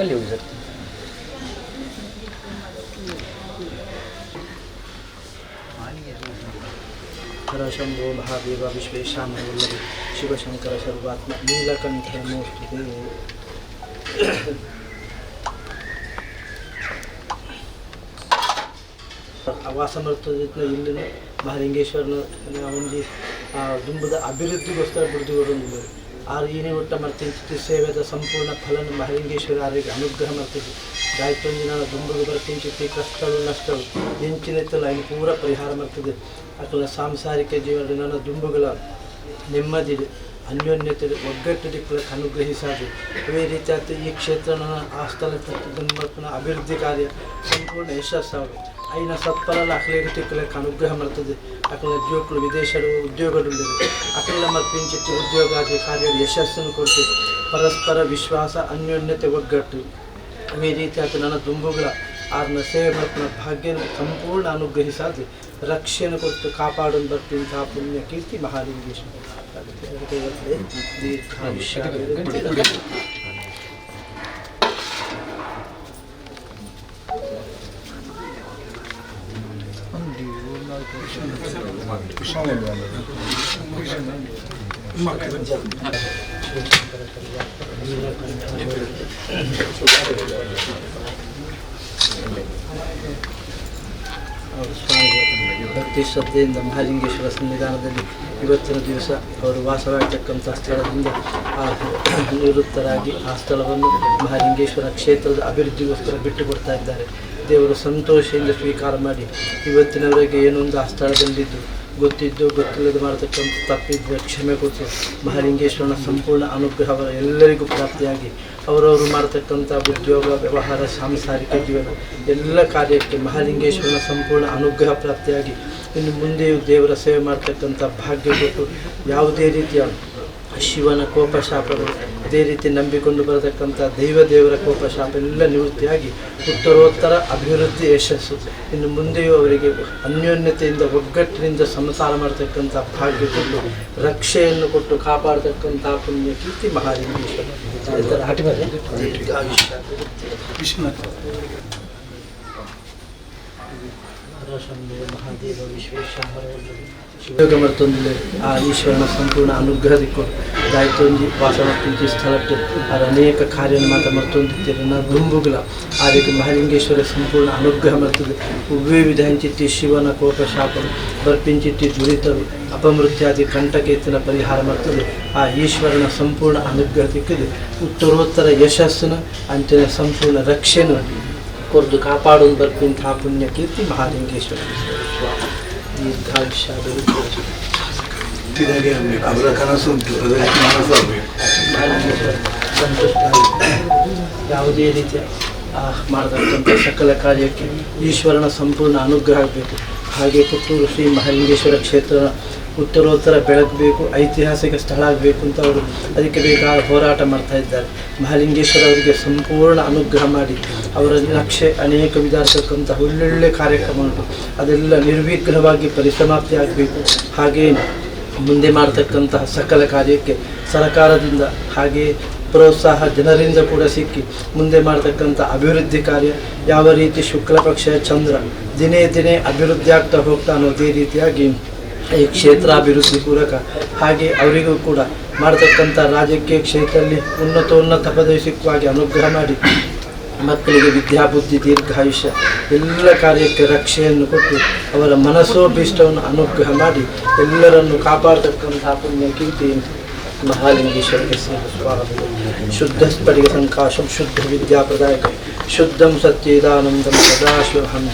ಎಲ್ಲಿ ಹೋಗಿ ಸರ್ ಹರ ಶಂಭೋ ಮಹಾದೇವ ವಿಶ್ವೇಶಾಮವಲ್ಲಭ ಶಿವಶಂಕರ ಸರ್ವಾತ್ಮ ನೀಲಕಂಠ ಮೂರ್ತಿಗೆ ವಾಸ ಮಾಡ್ತದಿತ್ತು ಇಲ್ಲಿನ ಮಹಾಲಿಂಗೇಶ್ವರನ ಒಂಜಿ ಆ ದುಂಬದ ಅಭಿವೃದ್ಧಿಗೋಸ್ಕರ ಬಿಡುದು ಆರು ಏನೇ ಒಟ್ಟ ಮಾಡ್ತೀನಿ ಸೇವೆದ ಸಂಪೂರ್ಣ ಫಲನ ಮಹಲಿಂಗೇಶ್ವರ ಆರಿಗೆ ಅನುಗ್ರಹ ಮಾಡ್ತಿದ್ವಿ ಗಾಯತ್ರಿ ನಾನು ಬರ್ತಿ ಬರ್ತಿಂಚಿತ್ತಿ ಕಷ್ಟಗಳು ನಷ್ಟಗಳು ಎಂಚಿನೆತ್ತಲ್ಲ ಅಲ್ಲಿ ಪೂರ ಪರಿಹಾರ ಮಾಡ್ತಿದ್ದೆ ಅಕಲ ಸಾಂಸಾರಿಕ ಜೀವನ ನನ್ನ ದುಂಬುಗಳ ನೆಮ್ಮದಿ ಅನ್ಯೋನ್ಯತೆ ಒಗ್ಗಟ್ಟಿಗೆ ಅನುಗ್ರಹಿಸಾದು ಇದೇ ರೀತಿಯಾದ ಈ ಕ್ಷೇತ್ರನ ಆ ಸ್ಥಳಕ್ಕೆ ದುಂಬಕ್ಕನ ಅಭಿವೃದ್ಧಿ ಕಾರ್ಯ ಸಂಪೂರ್ಣ ಯಶಸ್ಸಾಗು అయిన సత్ఫలాలు అఖిలేటికులకు అనుగ్రహం అవుతుంది అక్కడ ఉద్యోగులు విదేశాలు ఉద్యోగాలు ఉండేది అక్కడ మర్పించి ఉద్యోగాది కార్యాలు యశస్సును కొడుతూ ಪರಸ್ಪರ ವಿಶ್ವಾಸ ಅನ್ಯೋನ್ಯತೆ ಒಗ್ಗಟ್ಟು ಈ ರೀತಿ ಆತ ನನ್ನ ದುಂಬುಗಳ ಆರ್ನ ಸೇವೆ ಮತ್ತು ಭಾಗ್ಯನ ಸಂಪೂರ್ಣ ಅನುಗ್ರಹಿಸಾದು ರಕ್ಷೆಯನ್ನು ಕೊಟ್ಟು ಕಾಪಾಡಲು ಬರ್ತಿಂತಹ ಪುಣ್ಯ ಕೀರ್ತಿ ಮಹಾಲಿಂಗೇಶ್ವರ ಅದಕ್ಕೆ ಇವತ್ತೇ ದೀರ್ಘಾಯುಷ್ಯ ಭಕ್ತಿ ಶ್ರದ್ಧೆಯಿಂದ ಮಹಾಲಿಂಗೇಶ್ವರ ಸನ್ನಿಧಾನದಲ್ಲಿ ಇವತ್ತಿನ ದಿವಸ ಅವರು ವಾಸವಾಗಿರ್ತಕ್ಕಂಥ ಸ್ಥಳದಿಂದ ಆ ನಿವೃತ್ತರಾಗಿ ಆ ಸ್ಥಳವನ್ನು ಮಹಾಲಿಂಗೇಶ್ವರ ಕ್ಷೇತ್ರದ ಅಭಿವೃದ್ಧಿಗೋಸ್ಕರ ಬಿಟ್ಟು ಕೊಡ್ತಾ ಇದ್ದಾರೆ. ದೇವರು ಸಂತೋಷದಿಂದ ಸ್ವೀಕಾರ ಮಾಡಿ ಇವತ್ತಿನವರೆಗೆ ಏನೊಂದು ಆ ಸ್ಥಳದಲ್ಲಿದ್ದು ಗೊತ್ತಿದ್ದು, ಗೊತ್ತಿಲ್ಲದೆ ಮಾಡತಕ್ಕಂಥ ತಪ್ಪಿದ್ದ ಕ್ಷಮೆ ಕೊಟ್ಟು ಮಹಾಲಿಂಗೇಶ್ವರನ ಸಂಪೂರ್ಣ ಅನುಗ್ರಹ ಎಲ್ಲರಿಗೂ ಪ್ರಾಪ್ತಿಯಾಗಿ ಅವರವರು ಮಾಡತಕ್ಕಂಥ ಉದ್ಯೋಗ, ವ್ಯವಹಾರ, ಸಾಂಸಾರಿಕ ಜೀವನ, ಎಲ್ಲ ಕಾರ್ಯಕ್ಕೆ ಮಹಾಲಿಂಗೇಶ್ವರನ ಸಂಪೂರ್ಣ ಅನುಗ್ರಹ ಪ್ರಾಪ್ತಿಯಾಗಿ ಇನ್ನು ಮುಂದೆಯೂ ದೇವರ ಸೇವೆ ಮಾಡ್ತಕ್ಕಂಥ ಭಾಗ್ಯ ಕೊಟ್ಟು ಯಾವುದೇ ರೀತಿಯ ಶಿವನ ಕೋಪ ಶಾಪಗಳು ಅದೇ ರೀತಿ ನಂಬಿಕೊಂಡು ಬರತಕ್ಕಂಥ ದೈವ ದೇವರ ಕೋಪ ಶಾಪ ಎಲ್ಲ ನಿವೃತ್ತಿಯಾಗಿ ಉತ್ತರೋತ್ತರ ಅಭಿವೃದ್ಧಿ ಯಶಸ್ಸು. ಇನ್ನು ಮುಂದೆಯೂ ಅವರಿಗೆ ಅನ್ಯೋನ್ಯತೆಯಿಂದ, ಒಗ್ಗಟ್ಟಿನಿಂದ ಸಂಸಾರ ಮಾಡತಕ್ಕಂಥ ಭಾಗ್ಯ ಕೊಟ್ಟು, ರಕ್ಷೆಯನ್ನು ಕೊಟ್ಟು ಕಾಪಾಡತಕ್ಕಂಥ ಪುಣ್ಯ ಕೀರ್ತಿ ಮಹಾಲಿಂಗೇಶ್ವರ. ಮಹಾದೇವ ವಿಶ್ವೇಶ್ವರ ಶಿವಗ ಮತ್ತೊಂದು ಆ ಈಶ್ವರನ ಸಂಪೂರ್ಣ ಅನುಗ್ರಹದಿಕ್ಕು ದಾಯಿತೊಂದಿ ವಾಸ ಮಾಡ್ತಿದ್ದ ಸ್ಥಳಕ್ಕೆ ಅದು ಅನೇಕ ಕಾರ್ಯ ಮಾತ ಮತ್ತೊಂದಿದ್ದೀರಿ. ನಾ ದುಂಬುಗಳ ಅದಕ್ಕೆ ಮಹಾಲಿಂಗೇಶ್ವರ ಸಂಪೂರ್ಣ ಅನುಗ್ರಹ ಮಾಡ್ತದೆ ಉವ್ವೇ ವಿಧ ಹಂಚಿತ್ತಿ ಶಿವನ ಕೋಪ ಶಾಪ ಬರ್ಪಿಂಚಿತ್ತಿ ದುರಿತರು ಅಪಮೃತ್ಯಾದಿ ಕಂಟಕೇತಿನ ಪರಿಹಾರ ಮಾಡ್ತದೆ ಆ ಈಶ್ವರನ ಸಂಪೂರ್ಣ ಅನುಗ್ರಹ ದಿಕ್ಕದೆ ಉತ್ತರೋತ್ತರ ಯಶಸ್ಸನ್ನು, ಅಂತಿನ ಸಂಪೂರ್ಣ ರಕ್ಷೆಯನ್ನು ಕೊರ್ದು ಕಾಪಾಡೋದು ಬರ್ಪಿಂಥ ಪುಣ್ಯ ಕೀರ್ತಿ ಮಹಾಲಿಂಗೇಶ್ವರ. ದೀರ್ಘಾಯುಷ್ಯ ಅವರ ಕನಸು ಉಂಟು ಸಂತುಷ್ಟರಾಗಿ ಯಾವುದೇ ರೀತಿಯ ಮಾಡತಕ್ಕಂಥ ಸಕಲ ಕಾರ್ಯಕ್ಕೆ ಈಶ್ವರನ ಸಂಪೂರ್ಣ ಅನುಗ್ರಹ ಆಗಬೇಕು. ಹಾಗೆ ಪುತ್ತೂರು ಶ್ರೀ ಮಹಾಲಿಂಗೇಶ್ವರ ಕ್ಷೇತ್ರ ಉತ್ತರೋತ್ತರ ಬೆಳಗಬೇಕು ಐತಿಹಾಸಿಕ ಸ್ಥಳ ಆಗಬೇಕು ಅಂತ ಅವರು ಅದಕ್ಕೆ ಬೇಕಾದ ಹೋರಾಟ ಮಾಡ್ತಾ ಇದ್ದಾರೆ. ಮಹಾಲಿಂಗೇಶ್ವರ ಅವರಿಗೆ ಸಂಪೂರ್ಣ ಅನುಗ್ರಹ ಮಾಡಿ ಅವರ ನಕ್ಷೆ ಅನೇಕ ವಿಧ ಇರ್ತಕ್ಕಂಥ ಒಳ್ಳೊಳ್ಳೆ ಕಾರ್ಯಕ್ರಮ ಉಂಟು ಅದೆಲ್ಲ ನಿರ್ವಿಘ್ನವಾಗಿ ಪರಿಸಮಾಪ್ತಿ ಆಗಬೇಕು ಹಾಗೆಯೇ ಮುಂದೆ ಮಾಡತಕ್ಕಂತಹ ಸಕಲ ಕಾರ್ಯಕ್ಕೆ ಸರಕಾರದಿಂದ ಹಾಗೆ ಪ್ರೋತ್ಸಾಹ ಜನರಿಂದ ಕೂಡ ಸಿಕ್ಕಿ, ಮುಂದೆ ಮಾಡತಕ್ಕಂಥ ಅಭಿವೃದ್ಧಿ ಕಾರ್ಯ, ಯಾವ ರೀತಿ ಶುಕ್ಲ ಪಕ್ಷದ ಚಂದ್ರ ದಿನೇ ದಿನೇ ಅಭಿವೃದ್ಧಿ ಆಗ್ತಾ ಹೋಗ್ತಾನೋ ಅದೇ ರೀತಿಯಾಗಿ ಈ ಕ್ಷೇತ್ರ ಅಭಿವೃದ್ಧಿ ಪೂರಕ ಹಾಗೆ ಅವರಿಗೂ ಕೂಡ ಮಾಡತಕ್ಕಂಥ ರಾಜಕೀಯ ಕ್ಷೇತ್ರದಲ್ಲಿ ಉನ್ನತೋನ್ನತ ಉನ್ನತ ಪ್ರದೇಶಕ್ಕಾಗಿ ಅನುಗ್ರಹ ಮಾಡಿ ಮಕ್ಕಳಿಗೆ ವಿದ್ಯಾಬುದ್ಧಿ, ದೀರ್ಘಾಯುಷ್ಯ ಎಲ್ಲ ಕಾರ್ಯಕ್ಕೆ ರಕ್ಷೆಯನ್ನು ಕೊಟ್ಟು ಅವರ ಮನಸ್ಸೋಭೀಷ್ಟವನ್ನು ಅನುಗ್ರಹ ಮಾಡಿ ಎಲ್ಲರನ್ನು ಕಾಪಾಡತಕ್ಕಂತಹ ಪುಣ್ಯ ಕೀರ್ತಿ ಮಹಾಲಿಂಗೇಶ್ವರಿಗೆ ಶುದ್ಧ ಸ್ಫಟಿಕ ಸಂಕಾಶಂ, ಶುದ್ಧ ವಿದ್ಯಾಪ್ರದಾಯಕ, ಶುದ್ಧಂ ಸತ್ಯೇದಾನಂದಂ ಸದಾಶಿವಹಂ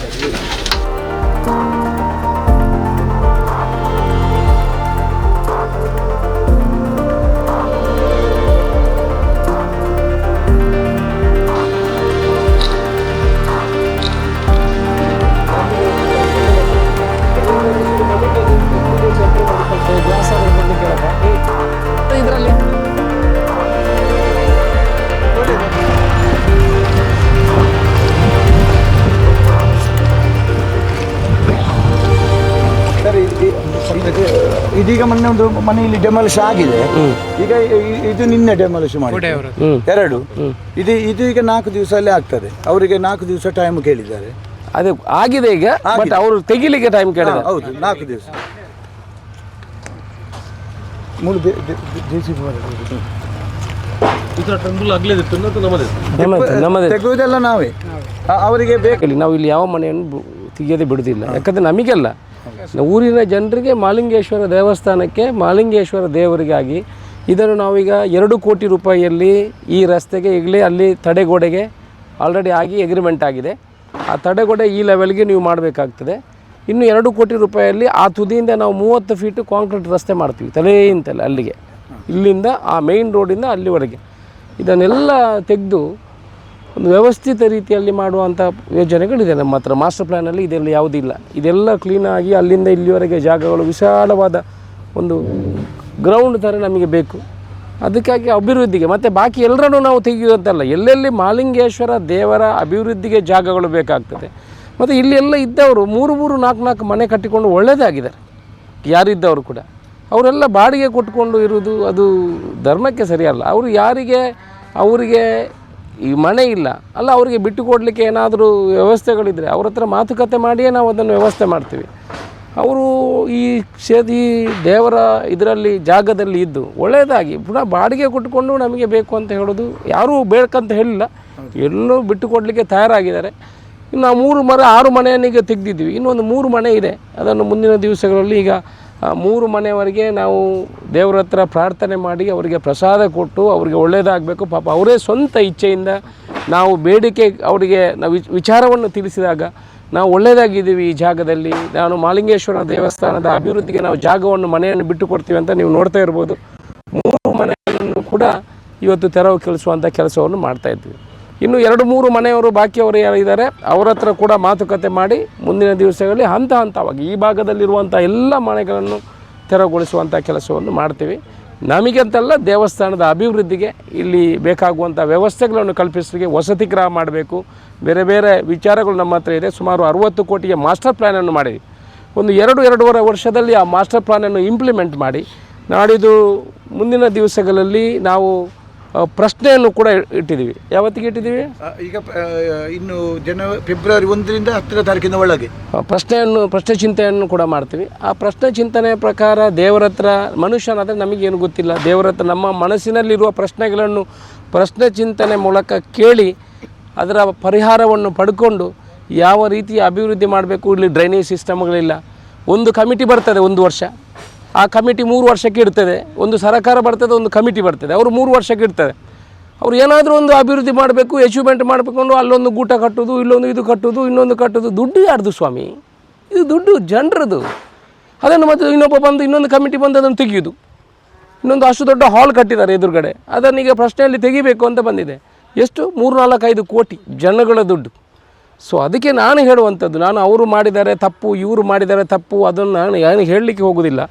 ಇದೀಗ ಮೊನ್ನೆ ಒಂದು ಮನೆಯಲ್ಲಿ ಡೆಮಾಲಿಷ್ ಆಗಿದೆ. ಈಗ ಇ- ಇದು ನಿನ್ನೆ ಡೆಮಾಲಿಷ್ ಮಾಡಿ ಎರಡು. ಇದು ಇದು ಈಗ ನಾಲ್ಕು ದಿವಸ ಅಲ್ಲೇ ಆಗ್ತದೆ. ಅವರಿಗೆ ನಾಲ್ಕು ದಿವಸ ಟೈಮ್ ಕೇಳಿದ್ದಾರೆ. ಅದು ಆಗಿದೆ ಈಗ ಬಟ್ ಅವರು ತೆಗಿಲಿಕ್ಕೆ ಟೈಮ್ ಹಾ, ಕೇಳಿದ್ದಾರೆ ಹೌದು ನಾಲ್ಕು ದಿವಸ. ಮೂರು ಬೆ- ಬೆ- ಬೆ- JCB ಬರೋದು. ನಮ್ಮದೇ. ನಮ್ಮದೇ ತೆಗುವುದೆಲ್ಲ ನಾವೇ. ಆ- ಅವರಿಗೆ ಬೇಕಲ್ಲಿ ಇಲ್ಲಿ ನಾವು ಇಲ್ಲಿ ಯಾವ ಮನೆಯನ್ನು ಬು- ಬಿಡುದಿಲ್ಲ. ಯಾಕಂದ್ರೆ ನಮಿಗೆ ನಮಗೆಲ್ಲ ಊರಿನ ಜನರಿಗೆ ಮಾಲಿಂಗೇಶ್ವರ ದೇವಸ್ಥಾನಕ್ಕೆ ಮಾಲಿಂಗೇಶ್ವರ ದೇವರಿಗಾಗಿ ಇದನ್ನು ನಾವೀಗ ಎರಡು ಕೋಟಿ ರೂಪಾಯಿಯಲ್ಲಿ ಈ ರಸ್ತೆಗೆ ಈಗಲೇ ಅಲ್ಲಿ ತಡೆಗೋಡೆಗೆ ಆಲ್ರೆಡಿ ಆಗಿ ಎಗ್ರಿಮೆಂಟ್ ಆಗಿದೆ. ಆ ತಡೆಗೋಡೆ ಈ ಲೆವೆಲ್ಗೆ ನೀವು ಮಾಡಬೇಕಾಗ್ತದೆ. ಇನ್ನು ಎರಡು ಕೋಟಿ ರೂಪಾಯಿಯಲ್ಲಿ ಆ ತುದಿಯಿಂದ ನಾವು ಮೂವತ್ತು ಫೀಟು ಕಾಂಕ್ರೀಟ್ ರಸ್ತೆ ಮಾಡ್ತೀವಿ ತಲೆಯಿಂತಲೇ ಅಲ್ಲಿಗೆ. ಇಲ್ಲಿಂದ ಆ ಮೇಯ್ನ್ ರೋಡಿಂದ ಅಲ್ಲಿವರೆಗೆ. ಇದನ್ನೆಲ್ಲ ತೆಗೆದು ಒಂದು ವ್ಯವಸ್ಥಿತ ರೀತಿಯಲ್ಲಿ ಮಾಡುವಂಥ ಯೋಜನೆಗಳಿದೆ. ನಮ್ಮ ಹತ್ರ ಮಾಸ್ಟರ್ ಪ್ಲ್ಯಾನಲ್ಲಿ ಇದೆಲ್ಲ ಯಾವುದಿಲ್ಲ. ಇದೆಲ್ಲ ಕ್ಲೀನಾಗಿ ಅಲ್ಲಿಂದ ಇಲ್ಲಿವರೆಗೆ ಜಾಗಗಳು ವಿಶಾಲವಾದ ಒಂದು ಗ್ರೌಂಡ್ ಥರ ನಮಗೆ ಬೇಕು. ಅದಕ್ಕಾಗಿ ಅಭಿವೃದ್ಧಿಗೆ ಮತ್ತು ಬಾಕಿ ಎಲ್ಲರನ್ನೂ ನಾವು ತೆಗೆಯುವಂತಲ್ಲ, ಎಲ್ಲೆಲ್ಲಿ ಮಾಲಿಂಗೇಶ್ವರ ದೇವರ ಅಭಿವೃದ್ಧಿಗೆ ಜಾಗಗಳು ಬೇಕಾಗ್ತದೆ. ಮತ್ತು ಇಲ್ಲೆಲ್ಲ ಇದ್ದವರು ಮೂರು ಮೂರು ನಾಲ್ಕು ನಾಲ್ಕು ಮನೆ ಕಟ್ಟಿಕೊಂಡು ಒಳ್ಳೆಯದಾಗಿದ್ದಾರೆ ಯಾರಿದ್ದವರು ಕೂಡ. ಅವರೆಲ್ಲ ಬಾಡಿಗೆ ಕೊಟ್ಕೊಂಡು ಇರುವುದು ಅದು ಧರ್ಮಕ್ಕೆ ಸರಿಯಲ್ಲ. ಅವರು ಯಾರಿಗೆ, ಅವರಿಗೆ ಈ ಮನೆ ಇಲ್ಲ. ಅಲ್ಲ, ಅವರಿಗೆ ಬಿಟ್ಟು ಕೊಡಲಿಕ್ಕೆ ಏನಾದರೂ ವ್ಯವಸ್ಥೆಗಳಿದ್ದರೆ ಅವ್ರ ಹತ್ರ ಮಾತುಕತೆ ಮಾಡಿಯೇ ನಾವು ಅದನ್ನು ವ್ಯವಸ್ಥೆ ಮಾಡ್ತೀವಿ. ಅವರು ಈ ಈ ದೇವರ ಇದರಲ್ಲಿ, ಜಾಗದಲ್ಲಿ ಇದ್ದು ಒಳ್ಳೆಯದಾಗಿ ಪುನಃ ಬಾಡಿಗೆ ಕೊಟ್ಟುಕೊಂಡು ನಮಗೆ ಬೇಕು ಅಂತ ಹೇಳೋದು ಯಾರೂ ಬೇಕಂತ ಹೇಳಿಲ್ಲ. ಎಲ್ಲೂ ಬಿಟ್ಟು ಕೊಡಲಿಕ್ಕೆ ತಯಾರಾಗಿದ್ದಾರೆ. ಇನ್ನು ಮೂರು ಮರ, ಆರು ಮನೆಯನ್ನು ಈಗ ತೆಗೆದಿದ್ದೀವಿ. ಇನ್ನೊಂದು ಮೂರು ಮನೆ ಇದೆ. ಅದನ್ನು ಮುಂದಿನ ದಿವಸಗಳಲ್ಲಿ ಈಗ ಮೂರು ಮನೆಯವರೆಗೆ ನಾವು ದೇವರ ಹತ್ರ ಪ್ರಾರ್ಥನೆ ಮಾಡಿ ಅವರಿಗೆ ಪ್ರಸಾದ ಕೊಟ್ಟು ಅವರಿಗೆ ಒಳ್ಳೆಯದಾಗಬೇಕು ಪಾಪ ಅವರೇ ಸ್ವಂತ ಇಚ್ಛೆಯಿಂದ ನಾವು ಬೇಡಿಕೆ ಅವರಿಗೆ ನಾವು ವಿಚ್- ವಿಚಾರವನ್ನು ತಿಳಿಸಿದಾಗ ನಾವು ಒಳ್ಳೆಯದಾಗಿದ್ದೀವಿ ಈ ಜಾಗದಲ್ಲಿ. ನಾನು ಮಾಲಿಂಗೇಶ್ವರ ದೇವಸ್ಥಾನದ ಅಭಿವೃದ್ಧಿಗೆ ನಾವು ಜಾಗವನ್ನು, ಮನೆಯನ್ನು ಬಿಟ್ಟು ಕೊಡ್ತೀವಿ ಅಂತ ನೀವು ನೋಡ್ತಾ ಇರ್ಬೋದು. ಮೂರು ಮನೆಗಳನ್ನು ಕೂಡ ಇವತ್ತು ತೆರವು ಕೆಲಸುವಂಥ ಕೆಲಸವನ್ನು ಮಾಡ್ತಾ ಇನ್ನು ಎರಡು ಮೂರು ಮನೆಯವರು ಬಾಕಿಯವರು ಯಾರಿದ್ದಾರೆ ಅವರ ಹತ್ರ ಕೂಡ ಮಾತುಕತೆ ಮಾಡಿ ಮುಂದಿನ ದಿವಸಗಳಲ್ಲಿ ಹಂತ ಹಂತವಾಗಿ ಈ ಭಾಗದಲ್ಲಿರುವಂಥ ಎಲ್ಲ ಮನೆಗಳನ್ನು ತೆರವುಗೊಳಿಸುವಂಥ ಕೆಲಸವನ್ನು ಮಾಡ್ತೀವಿ. ನಮಗಂತಲ್ಲ ದೇವಸ್ಥಾನದ ಅಭಿವೃದ್ಧಿಗೆ ಇಲ್ಲಿ ಬೇಕಾಗುವಂಥ ವ್ಯವಸ್ಥೆಗಳನ್ನು ಕಲ್ಪಿಸಲಿಕ್ಕೆ ವಸತಿ ಗ್ರಹ ಮಾಡಬೇಕು. ಬೇರೆ ಬೇರೆ ವಿಚಾರಗಳು ನಮ್ಮ ಹತ್ರ ಇದೆ. ಸುಮಾರು ಅರುವತ್ತು ಕೋಟಿಯ ಮಾಸ್ಟರ್ ಪ್ಲ್ಯಾನನ್ನು ಮಾಡಿದ್ವಿ. ಒಂದು ಎರಡು ಎರಡೂವರೆ ವರ್ಷದಲ್ಲಿ ಆ ಮಾಸ್ಟರ್ ಪ್ಲ್ಯಾನನ್ನು ಇಂಪ್ಲಿಮೆಂಟ್ ಮಾಡಿ, ನಾಡಿದು ಮುಂದಿನ ದಿವಸಗಳಲ್ಲಿ ನಾವು ಪ್ರಶ್ನೆಯನ್ನು ಕೂಡ ಇಟ್ಟಿದ್ದೀವಿ. ಯಾವತ್ತಿಗೆ ಇಟ್ಟಿದ್ದೀವಿ? ಈಗ ಇನ್ನು ಜನವರಿ ಫೆಬ್ರವರಿ ಒಂದರಿಂದ ಹತ್ತನೇ ತಾರೀಕಿನ ಒಳಗೆ. ಪ್ರಶ್ನೆಯನ್ನು ಪ್ರಶ್ನೆ ಚಿಂತನೆಯನ್ನು ಕೂಡ ಮಾಡ್ತೀವಿ. ಆ ಪ್ರಶ್ನೆ ಚಿಂತನೆಯ ಪ್ರಕಾರ ದೇವರ ಹತ್ರ ಮನುಷ್ಯನಾದರೆ ನಮಗೇನು ಗೊತ್ತಿಲ್ಲ. ದೇವರ ಹತ್ರ ನಮ್ಮ ಮನಸ್ಸಿನಲ್ಲಿರುವ ಪ್ರಶ್ನೆಗಳನ್ನು ಪ್ರಶ್ನೆ ಚಿಂತನೆ ಮೂಲಕ ಕೇಳಿ ಅದರ ಪರಿಹಾರವನ್ನು ಪಡ್ಕೊಂಡು ಯಾವ ರೀತಿ ಅಭಿವೃದ್ಧಿ ಮಾಡಬೇಕು ಇಲ್ಲಿ ಡ್ರೈನೇಜ್ ಸಿಸ್ಟಮ್ಗಳಿಲ್ಲ. ಒಂದು ಕಮಿಟಿ ಬರ್ತದೆ ಒಂದು ವರ್ಷ. ಆ ಕಮಿಟಿ ಮೂರು ವರ್ಷಕ್ಕೆ ಇರ್ತದೆ ಒಂದು ಸರ್ಕಾರ ಬರ್ತದೆ, ಒಂದು ಕಮಿಟಿ ಬರ್ತದೆ. ಅವರು ಮೂರು ವರ್ಷಕ್ಕೆ ಇರ್ತದೆ ಅವ್ರು ಏನಾದರೂ ಒಂದು ಅಭಿವೃದ್ಧಿ ಮಾಡಬೇಕು ಅಚೀವ್ಮೆಂಟ್ ಮಾಡಬೇಕು, ಅಲ್ಲೊಂದು ಗೂಟ ಕಟ್ಟೋದು, ಇಲ್ಲೊಂದು ಇದು ಕಟ್ಟೋದು, ಇನ್ನೊಂದು ಕಟ್ಟೋದು. ದುಡ್ಡು ಯಾರ್ದು ಸ್ವಾಮಿ? ಇದು ದುಡ್ಡು ಜನರದು. ಅದನ್ನು ಮತ್ತೆ ಇನ್ನೊಬ್ಬ ಬಂದು ಇನ್ನೊಂದು ಕಮಿಟಿ ಬಂದು ಅದನ್ನು ತೆಗೆಯೋದು. ಇನ್ನೊಂದು ಅಷ್ಟು ದೊಡ್ಡ ಹಾಲ್ ಕಟ್ಟಿದ್ದಾರೆ ಎದುರುಗಡೆ. ಅದನ್ನೀಗ ಪ್ರಶ್ನೆಯಲ್ಲಿ ತೆಗಿಬೇಕು ಅಂತ ಬಂದಿದೆ. ಎಷ್ಟು? ಮೂರು ನಾಲ್ಕೈದು ಕೋಟಿ ಜನಗಳ ದುಡ್ಡು. ಸೊ ಅದಕ್ಕೆ ನಾನು ಹೇಳುವಂಥದ್ದು, ನಾನು ಅವರು ಮಾಡಿದ್ದಾರೆ ತಪ್ಪು, ಇವರು ಮಾಡಿದ್ದಾರೆ ತಪ್ಪು, ಅದನ್ನು ನಾನು ಏನು ಹೇಳಲಿಕ್ಕೆ ಹೋಗೋದಿಲ್ಲ.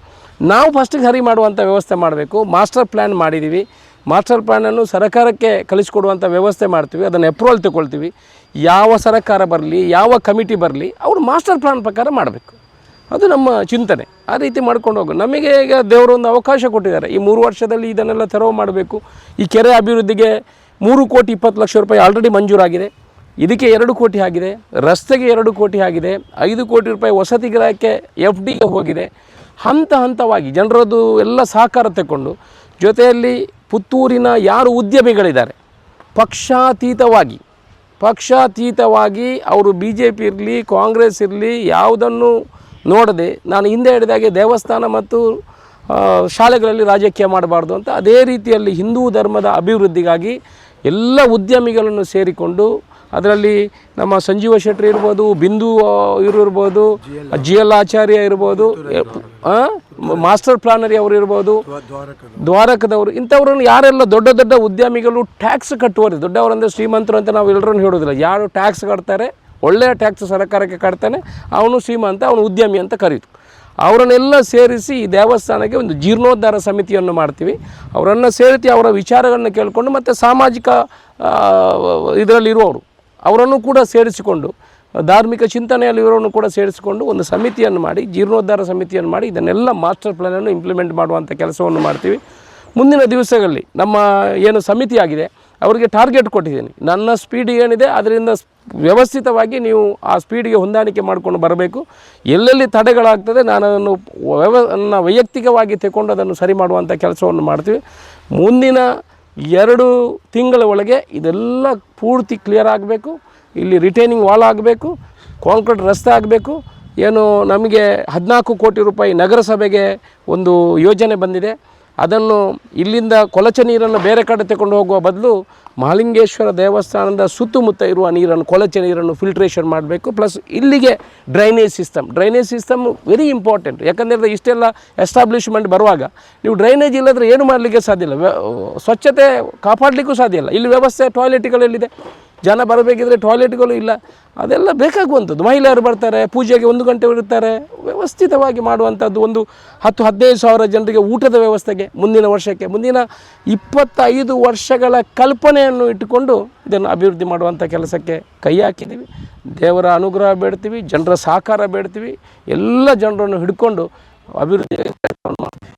ನಾವು ಫಸ್ಟಿಗೆ ಸರಿ ಮಾಡುವಂಥ ವ್ಯವಸ್ಥೆ ಮಾಡಬೇಕು. ಮಾಸ್ಟರ್ ಪ್ಲ್ಯಾನ್ ಮಾಡಿದ್ದೀವಿ ಮಾಸ್ಟರ್ ಪ್ಲ್ಯಾನನ್ನು ಸರ್ಕಾರಕ್ಕೆ ಕಳಿಸ್ಕೊಡುವಂಥ ವ್ಯವಸ್ಥೆ ಮಾಡ್ತೀವಿ. ಅದನ್ನು ಅಪ್ರೂವಲ್ ತಗೊಳ್ತೀವಿ. ಯಾವ ಸರ್ಕಾರ ಬರಲಿ, ಯಾವ ಕಮಿಟಿ ಬರಲಿ, ಅವರು ಮಾಸ್ಟರ್ ಪ್ಲ್ಯಾನ್ ಪ್ರಕಾರ ಮಾಡಬೇಕು. ಅದು ನಮ್ಮ ಚಿಂತನೆ. ಆ ರೀತಿ ಮಾಡ್ಕೊಂಡು ಹೋಗು ನಮಗೆ ಈಗ ದೇವರೊಂದು ಅವಕಾಶ ಕೊಟ್ಟಿದ್ದಾರೆ. ಈ ಮೂರು ವರ್ಷದಲ್ಲಿ ಇದನ್ನೆಲ್ಲ ತೆರವು ಮಾಡಬೇಕು. ಈ ಕೆರೆ ಅಭಿವೃದ್ಧಿಗೆ ಮೂರು ಕೋಟಿ ಇಪ್ಪತ್ತು ಲಕ್ಷ ರೂಪಾಯಿ ಆಲ್ರೆಡಿ ಮಂಜೂರಾಗಿದೆ. ಇದಕ್ಕೆ ಎರಡು ಕೋಟಿ ಆಗಿದೆ. ರಸ್ತೆಗೆ ಎರಡು ಕೋಟಿ ಆಗಿದೆ. ಐದು ಕೋಟಿ ರೂಪಾಯಿ ವಸತಿ ಗ್ರಹಕ್ಕೆ ಎಫ್ ಡಿಗೆ ಹೋಗಿದೆ. ಹಂತ ಹಂತವಾಗಿ ಜನರದ್ದು ಎಲ್ಲ ಸಹಕಾರ ತಗೊಂಡು ಜೊತೆಯಲ್ಲಿ ಪುತ್ತೂರಿನ ಯಾರು ಉದ್ಯಮಿಗಳಿದ್ದಾರೆ, ಪಕ್ಷಾತೀತವಾಗಿ ಪಕ್ಷಾತೀತವಾಗಿ ಅವರು ಬಿ ಜೆ ಪಿ ಇರಲಿ, ಕಾಂಗ್ರೆಸ್ ಇರಲಿ, ಯಾವುದನ್ನು ನೋಡದೆ ನಾನು ಹಿಂದೆ ಹೇಳಿದಾಗೆ ದೇವಸ್ಥಾನ ಮತ್ತು ಶಾಲೆಗಳಲ್ಲಿ ರಾಜಕೀಯ ಮಾಡಬಾರ್ದು ಅಂತ ಅದೇ ರೀತಿಯಲ್ಲಿ ಹಿಂದೂ ಧರ್ಮದ ಅಭಿವೃದ್ಧಿಗಾಗಿ ಎಲ್ಲ ಉದ್ಯಮಿಗಳನ್ನು ಸೇರಿಕೊಂಡು ಅದರಲ್ಲಿ ನಮ್ಮ ಸಂಜೀವ ಶೆಟ್ಟಿ ಇರ್ಬೋದು, ಬಿಂದು ಇವರು ಇರ್ಬೋದು ಜಿ ಎಲ್ ಆಚಾರ್ಯ ಇರ್ಬೋದು ಮಾಸ್ಟರ್ ಪ್ಲಾನರಿ ಅವರು ಇರ್ಬೋದು, ದ್ವಾರಕದವರು, ಇಂಥವ್ರನ್ನು ಯಾರೆಲ್ಲ ದೊಡ್ಡ ದೊಡ್ಡ ಉದ್ಯಮಿಗಳು ಟ್ಯಾಕ್ಸ್ ಕಟ್ಟುವರು ದೊಡ್ಡವರಂದ್ರೆ ಶ್ರೀಮಂತರು ಅಂತ ನಾವು ಎಲ್ಲರನ್ನು ಹೇಳೋದಿಲ್ಲ. ಯಾರು ಟ್ಯಾಕ್ಸ್ ಕಟ್ತಾರೆ, ಒಳ್ಳೆಯ ಟ್ಯಾಕ್ಸ್ ಸರ್ಕಾರಕ್ಕೆ ಕಟ್ತಾನೆ, ಅವನು ಶ್ರೀಮಂತ, ಅವನು ಉದ್ಯಮಿ ಅಂತ ಕರೀತು. ಅವರನ್ನೆಲ್ಲ ಸೇರಿಸಿ ಈ ದೇವಸ್ಥಾನಕ್ಕೆ ಒಂದು ಜೀರ್ಣೋದ್ಧಾರ ಸಮಿತಿಯನ್ನು ಮಾಡ್ತೀವಿ. ಅವರನ್ನು ಸೇರಿಸಿ ಅವರ ವಿಚಾರಗಳನ್ನು ಕೇಳಿಕೊಂಡು ಮತ್ತು ಸಾಮಾಜಿಕ ಇದರಲ್ಲಿರುವವರು. ಅವರನ್ನು ಕೂಡ ಸೇರಿಸಿಕೊಂಡು, ಧಾರ್ಮಿಕ ಚಿಂತನೆಯಲ್ಲಿ ಇವರನ್ನು ಕೂಡ ಸೇರಿಸಿಕೊಂಡು ಒಂದು ಸಮಿತಿಯನ್ನು ಮಾಡಿ, ಜೀರ್ಣೋದ್ಧಾರ ಸಮಿತಿಯನ್ನು ಮಾಡಿ, ಇದನ್ನೆಲ್ಲ ಮಾಸ್ಟರ್ ಪ್ಲಾನನ್ನು ಇಂಪ್ಲಿಮೆಂಟ್ ಮಾಡುವಂಥ ಕೆಲಸವನ್ನು ಮಾಡ್ತೀವಿ. ಮುಂದಿನ ದಿವಸಗಳಲ್ಲಿ ನಮ್ಮ ಏನು ಸಮಿತಿ ಆಗಿದೆ, ಅವರಿಗೆ ಟಾರ್ಗೆಟ್ ಕೊಟ್ಟಿದ್ದೀನಿ. ನನ್ನ ಸ್ಪೀಡ್ ಏನಿದೆ, ಅದರಿಂದ ವ್ಯವಸ್ಥಿತವಾಗಿ ನೀವು ಆ ಸ್ಪೀಡಿಗೆ ಹೊಂದಾಣಿಕೆ ಮಾಡಿಕೊಂಡು ಬರಬೇಕು. ಎಲ್ಲೆಲ್ಲಿ ತಡೆಗಳಾಗ್ತದೆ ನಾನು ಅದನ್ನು ವ್ಯವ, ನನ್ನ ವೈಯಕ್ತಿಕವಾಗಿ ತಗೊಂಡು ಅದನ್ನು ಸರಿ ಮಾಡುವಂಥ ಕೆಲಸವನ್ನು ಮಾಡ್ತೀವಿ. ಮುಂದಿನ ಎರಡು ತಿಂಗಳ ಒಳಗೆ ಇದೆಲ್ಲ ಪೂರ್ತಿ ಕ್ಲಿಯರ್ ಆಗಬೇಕು. ಇಲ್ಲಿ ರಿಟೈನಿಂಗ್ ವಾಲ್ ಆಗಬೇಕು ಕಾಂಕ್ರೀಟ್ ರಸ್ತೆ ಆಗಬೇಕು. ಏನು ನಮಗೆ ಹದಿನಾಲ್ಕು ಕೋಟಿ ರೂಪಾಯಿ ನಗರಸಭೆಗೆ ಒಂದು ಯೋಜನೆ ಬಂದಿದೆ. ಅದನ್ನು ಇಲ್ಲಿಂದ ಕೊಳಚೆ ನೀರನ್ನು ಬೇರೆ ಕಡೆ ತಗೊಂಡು ಹೋಗುವ ಬದಲು ಮಹಾಲಿಂಗೇಶ್ವರ ದೇವಸ್ಥಾನದ ಸುತ್ತಮುತ್ತ ಇರುವ ನೀರನ್ನು, ಕೊಳಚೆ ನೀರನ್ನು ಫಿಲ್ಟ್ರೇಷನ್ ಮಾಡಬೇಕು. ಪ್ಲಸ್ ಇಲ್ಲಿಗೆ drainage system drainage system very important ಯಾಕಂದರೆ ಇಷ್ಟೆಲ್ಲ ಎಸ್ಟಾಬ್ಲಿಷ್ಮೆಂಟ್ ಬರುವಾಗ ನೀವು ಡ್ರೈನೇಜ್ ಇಲ್ಲದ್ರೆ ಏನು ಮಾಡಲಿಕ್ಕೆ ಸಾಧ್ಯ ಇಲ್ಲ. ಸ್ವಚ್ಛತೆ ಕಾಪಾಡಲಿಕ್ಕೂ ಸಾಧ್ಯ ಇಲ್ಲ. ಇಲ್ಲಿ ವ್ಯವಸ್ಥೆ ಟಾಯ್ಲೆಟ್ಗಳೆಲ್ಲಿದೆ ಜನ ಬರಬೇಕಿದ್ರೆ ಟಾಯ್ಲೆಟ್ಗಳು ಇಲ್ಲ. ಅದೆಲ್ಲ ಬೇಕಾಗುವಂಥದ್ದು. ಮಹಿಳೆಯರು ಬರ್ತಾರೆ, ಪೂಜೆಗೆ ಒಂದು ಗಂಟೆ ಇರ್ತಾರೆ ವ್ಯವಸ್ಥಿತವಾಗಿ ಮಾಡುವಂಥದ್ದು ಒಂದು ಹತ್ತು, ಹದಿನೈದು ಸಾವಿರ ಜನರಿಗೆ ಊಟದ ವ್ಯವಸ್ಥೆಗೆ ಮುಂದಿನ ವರ್ಷಕ್ಕೆ. ಮುಂದಿನ ಇಪ್ಪತ್ತೈದು ವರ್ಷಗಳ ಕಲ್ಪನೆಯನ್ನು ಇಟ್ಟುಕೊಂಡು ಇದನ್ನು ಅಭಿವೃದ್ಧಿ ಮಾಡುವಂಥ ಕೆಲಸಕ್ಕೆ ಕೈ ಹಾಕಿದ್ದೀವಿ. ದೇವರ ಅನುಗ್ರಹ ಬೇಡ್ತೀವಿ, ಜನರ ಸಹಕಾರ ಬೇಡ್ತೀವಿ. ಎಲ್ಲ ಜನರನ್ನು ಹಿಡ್ಕೊಂಡು ಅಭಿವೃದ್ಧಿ ಮಾಡ್ತೀವಿ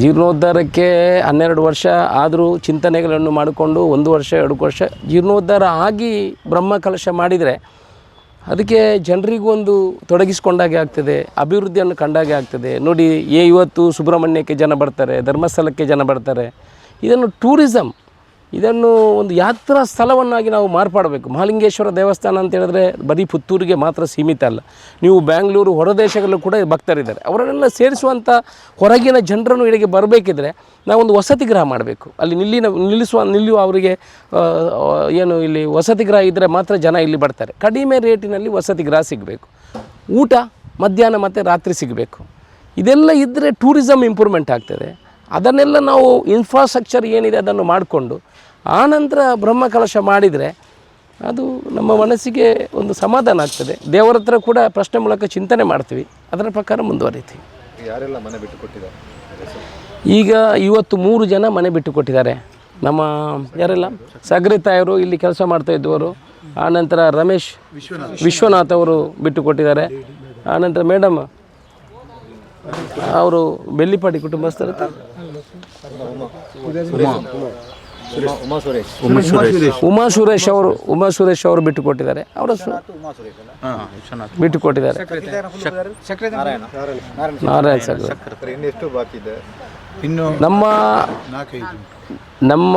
ಜೀರ್ಣೋದ್ಧಾರಕ್ಕೆ ಹನ್ನೆರಡು ವರ್ಷ ಆದರೂ ಚಿಂತನೆಗಳನ್ನು ಮಾಡಿಕೊಂಡು ಒಂದು ವರ್ಷ, ಎರಡು ವರ್ಷ ಜೀರ್ಣೋದ್ಧಾರ ಆಗಿ ಬ್ರಹ್ಮ ಕಲಶ ಮಾಡಿದರೆ ಅದಕ್ಕೆ ಜನರಿಗೂ ಒಂದು ತೊಡಗಿಸ್ಕೊಂಡಾಗೆ ಆಗ್ತದೆ, ಅಭಿವೃದ್ಧಿಯನ್ನು ಕಂಡಾಗೆ ಆಗ್ತದೆ. ನೋಡಿ, ಏ ಇವತ್ತು ಸುಬ್ರಹ್ಮಣ್ಯಕ್ಕೆ ಜನ ಬರ್ತಾರೆ, ಧರ್ಮಸ್ಥಳಕ್ಕೆ ಜನ ಬರ್ತಾರೆ. ಇದನ್ನು ಟೂರಿಸಮ್ ಇದನ್ನು ಒಂದು ಯಾತ್ರಾ ಸ್ಥಳವನ್ನಾಗಿ ನಾವು ಮಾರ್ಪಾಡಬೇಕು. ಮಹಾಲಿಂಗೇಶ್ವರ ದೇವಸ್ಥಾನ ಅಂತ ಹೇಳಿದ್ರೆ ಬರೀ ಪುತ್ತೂರಿಗೆ ಮಾತ್ರ ಸೀಮಿತ ಅಲ್ಲ. ನೀವು ಬ್ಯಾಂಗ್ಳೂರು ಹೊರದೇಶಗಳಲ್ಲೂ ಕೂಡ ಭಕ್ತರಿದ್ದಾರೆ. ಅವರನ್ನೆಲ್ಲ ಸೇರಿಸುವಂಥ ಹೊರಗಿನ ಜನರನ್ನು ಇಲ್ಲಿಗೆ ಬರಬೇಕಿದ್ರೆ ನಾವೊಂದು ವಸತಿ ಗೃಹ ಮಾಡಬೇಕು. ಅಲ್ಲಿ ನಿಲ್ಲಿನ, ನಿಲ್ಲಿಸುವ, ನಿಲ್ಲುವ ಅವರಿಗೆ ಏನು ಇಲ್ಲಿ ವಸತಿ ಗೃಹ ಇದ್ದರೆ ಮಾತ್ರ ಜನ ಇಲ್ಲಿ ಬರ್ತಾರೆ. ಕಡಿಮೆ ರೇಟಿನಲ್ಲಿ ವಸತಿ ಗೃಹ ಸಿಗಬೇಕು. ಊಟ, ಮಧ್ಯಾಹ್ನ ಮತ್ತು ರಾತ್ರಿ ಸಿಗಬೇಕು. ಇದೆಲ್ಲ ಇದ್ದರೆ ಟೂರಿಸಮ್ ಇಂಪ್ರೂವ್ಮೆಂಟ್ ಆಗ್ತದೆ. ಅದನ್ನೆಲ್ಲ ನಾವು ಇನ್ಫ್ರಾಸ್ಟ್ರಕ್ಚರ್ ಏನಿದೆ ಅದನ್ನು ಮಾಡಿಕೊಂಡು ಆನಂತರ ಬ್ರಹ್ಮಕಲಶ ಮಾಡಿದರೆ ಅದು ನಮ್ಮ ಮನಸ್ಸಿಗೆ ಒಂದು ಸಮಾಧಾನ ಆಗ್ತದೆ. ದೇವರ ಹತ್ರ ಕೂಡ ಪ್ರಶ್ನೆ ಮೂಲಕ ಚಿಂತನೆ ಮಾಡ್ತೀವಿ. ಅದರ ಪ್ರಕಾರ ಮುಂದುವರಿತೀವಿ. ಯಾರೆಲ್ಲ ಮನೆ ಬಿಟ್ಟು ಕೊಟ್ಟಿದ್ದಾರೆ? ಈಗ ಇವತ್ತು ಮೂರು ಜನ ಮನೆ ಬಿಟ್ಟು ಕೊಟ್ಟಿದ್ದಾರೆ. ನಮ್ಮ ಯಾರೆಲ್ಲ? ಸಗರಿ ತಾಯವರು ಇಲ್ಲಿ ಕೆಲಸ ಮಾಡ್ತಾ ಇದ್ದವರು. ಆನಂತರ ರಮೇಶ್ ವಿಶ್ವನಾಥ್ ಅವರು ಬಿಟ್ಟು ಕೊಟ್ಟಿದ್ದಾರೆ. ಆನಂತರ ಮೇಡಮ್ ಅವರು ಬೆಳ್ಳಿಪಾಡಿ ಕುಟುಂಬಸ್ಥರು. ಉಮಾ. ಸುರೇಶ್. ಉಮಾ ಸುರೇಶ್. ಅವರು ಉಮಾ ಸುರೇಶ್ ಅವರು ಬಿಟ್ಟು ಕೊಟ್ಟಿದ್ದಾರೆ. ಅವರ ಬಿಟ್ಟು ಕೊಟ್ಟಿದ್ದಾರೆ. ನಾರಾಯಣ. ಸರ್. ಇನ್ನೆಷ್ಟು ಬಾಕಿ ಇದೆ? ಇನ್ನು ನಮ್ಮ ನಮ್ಮ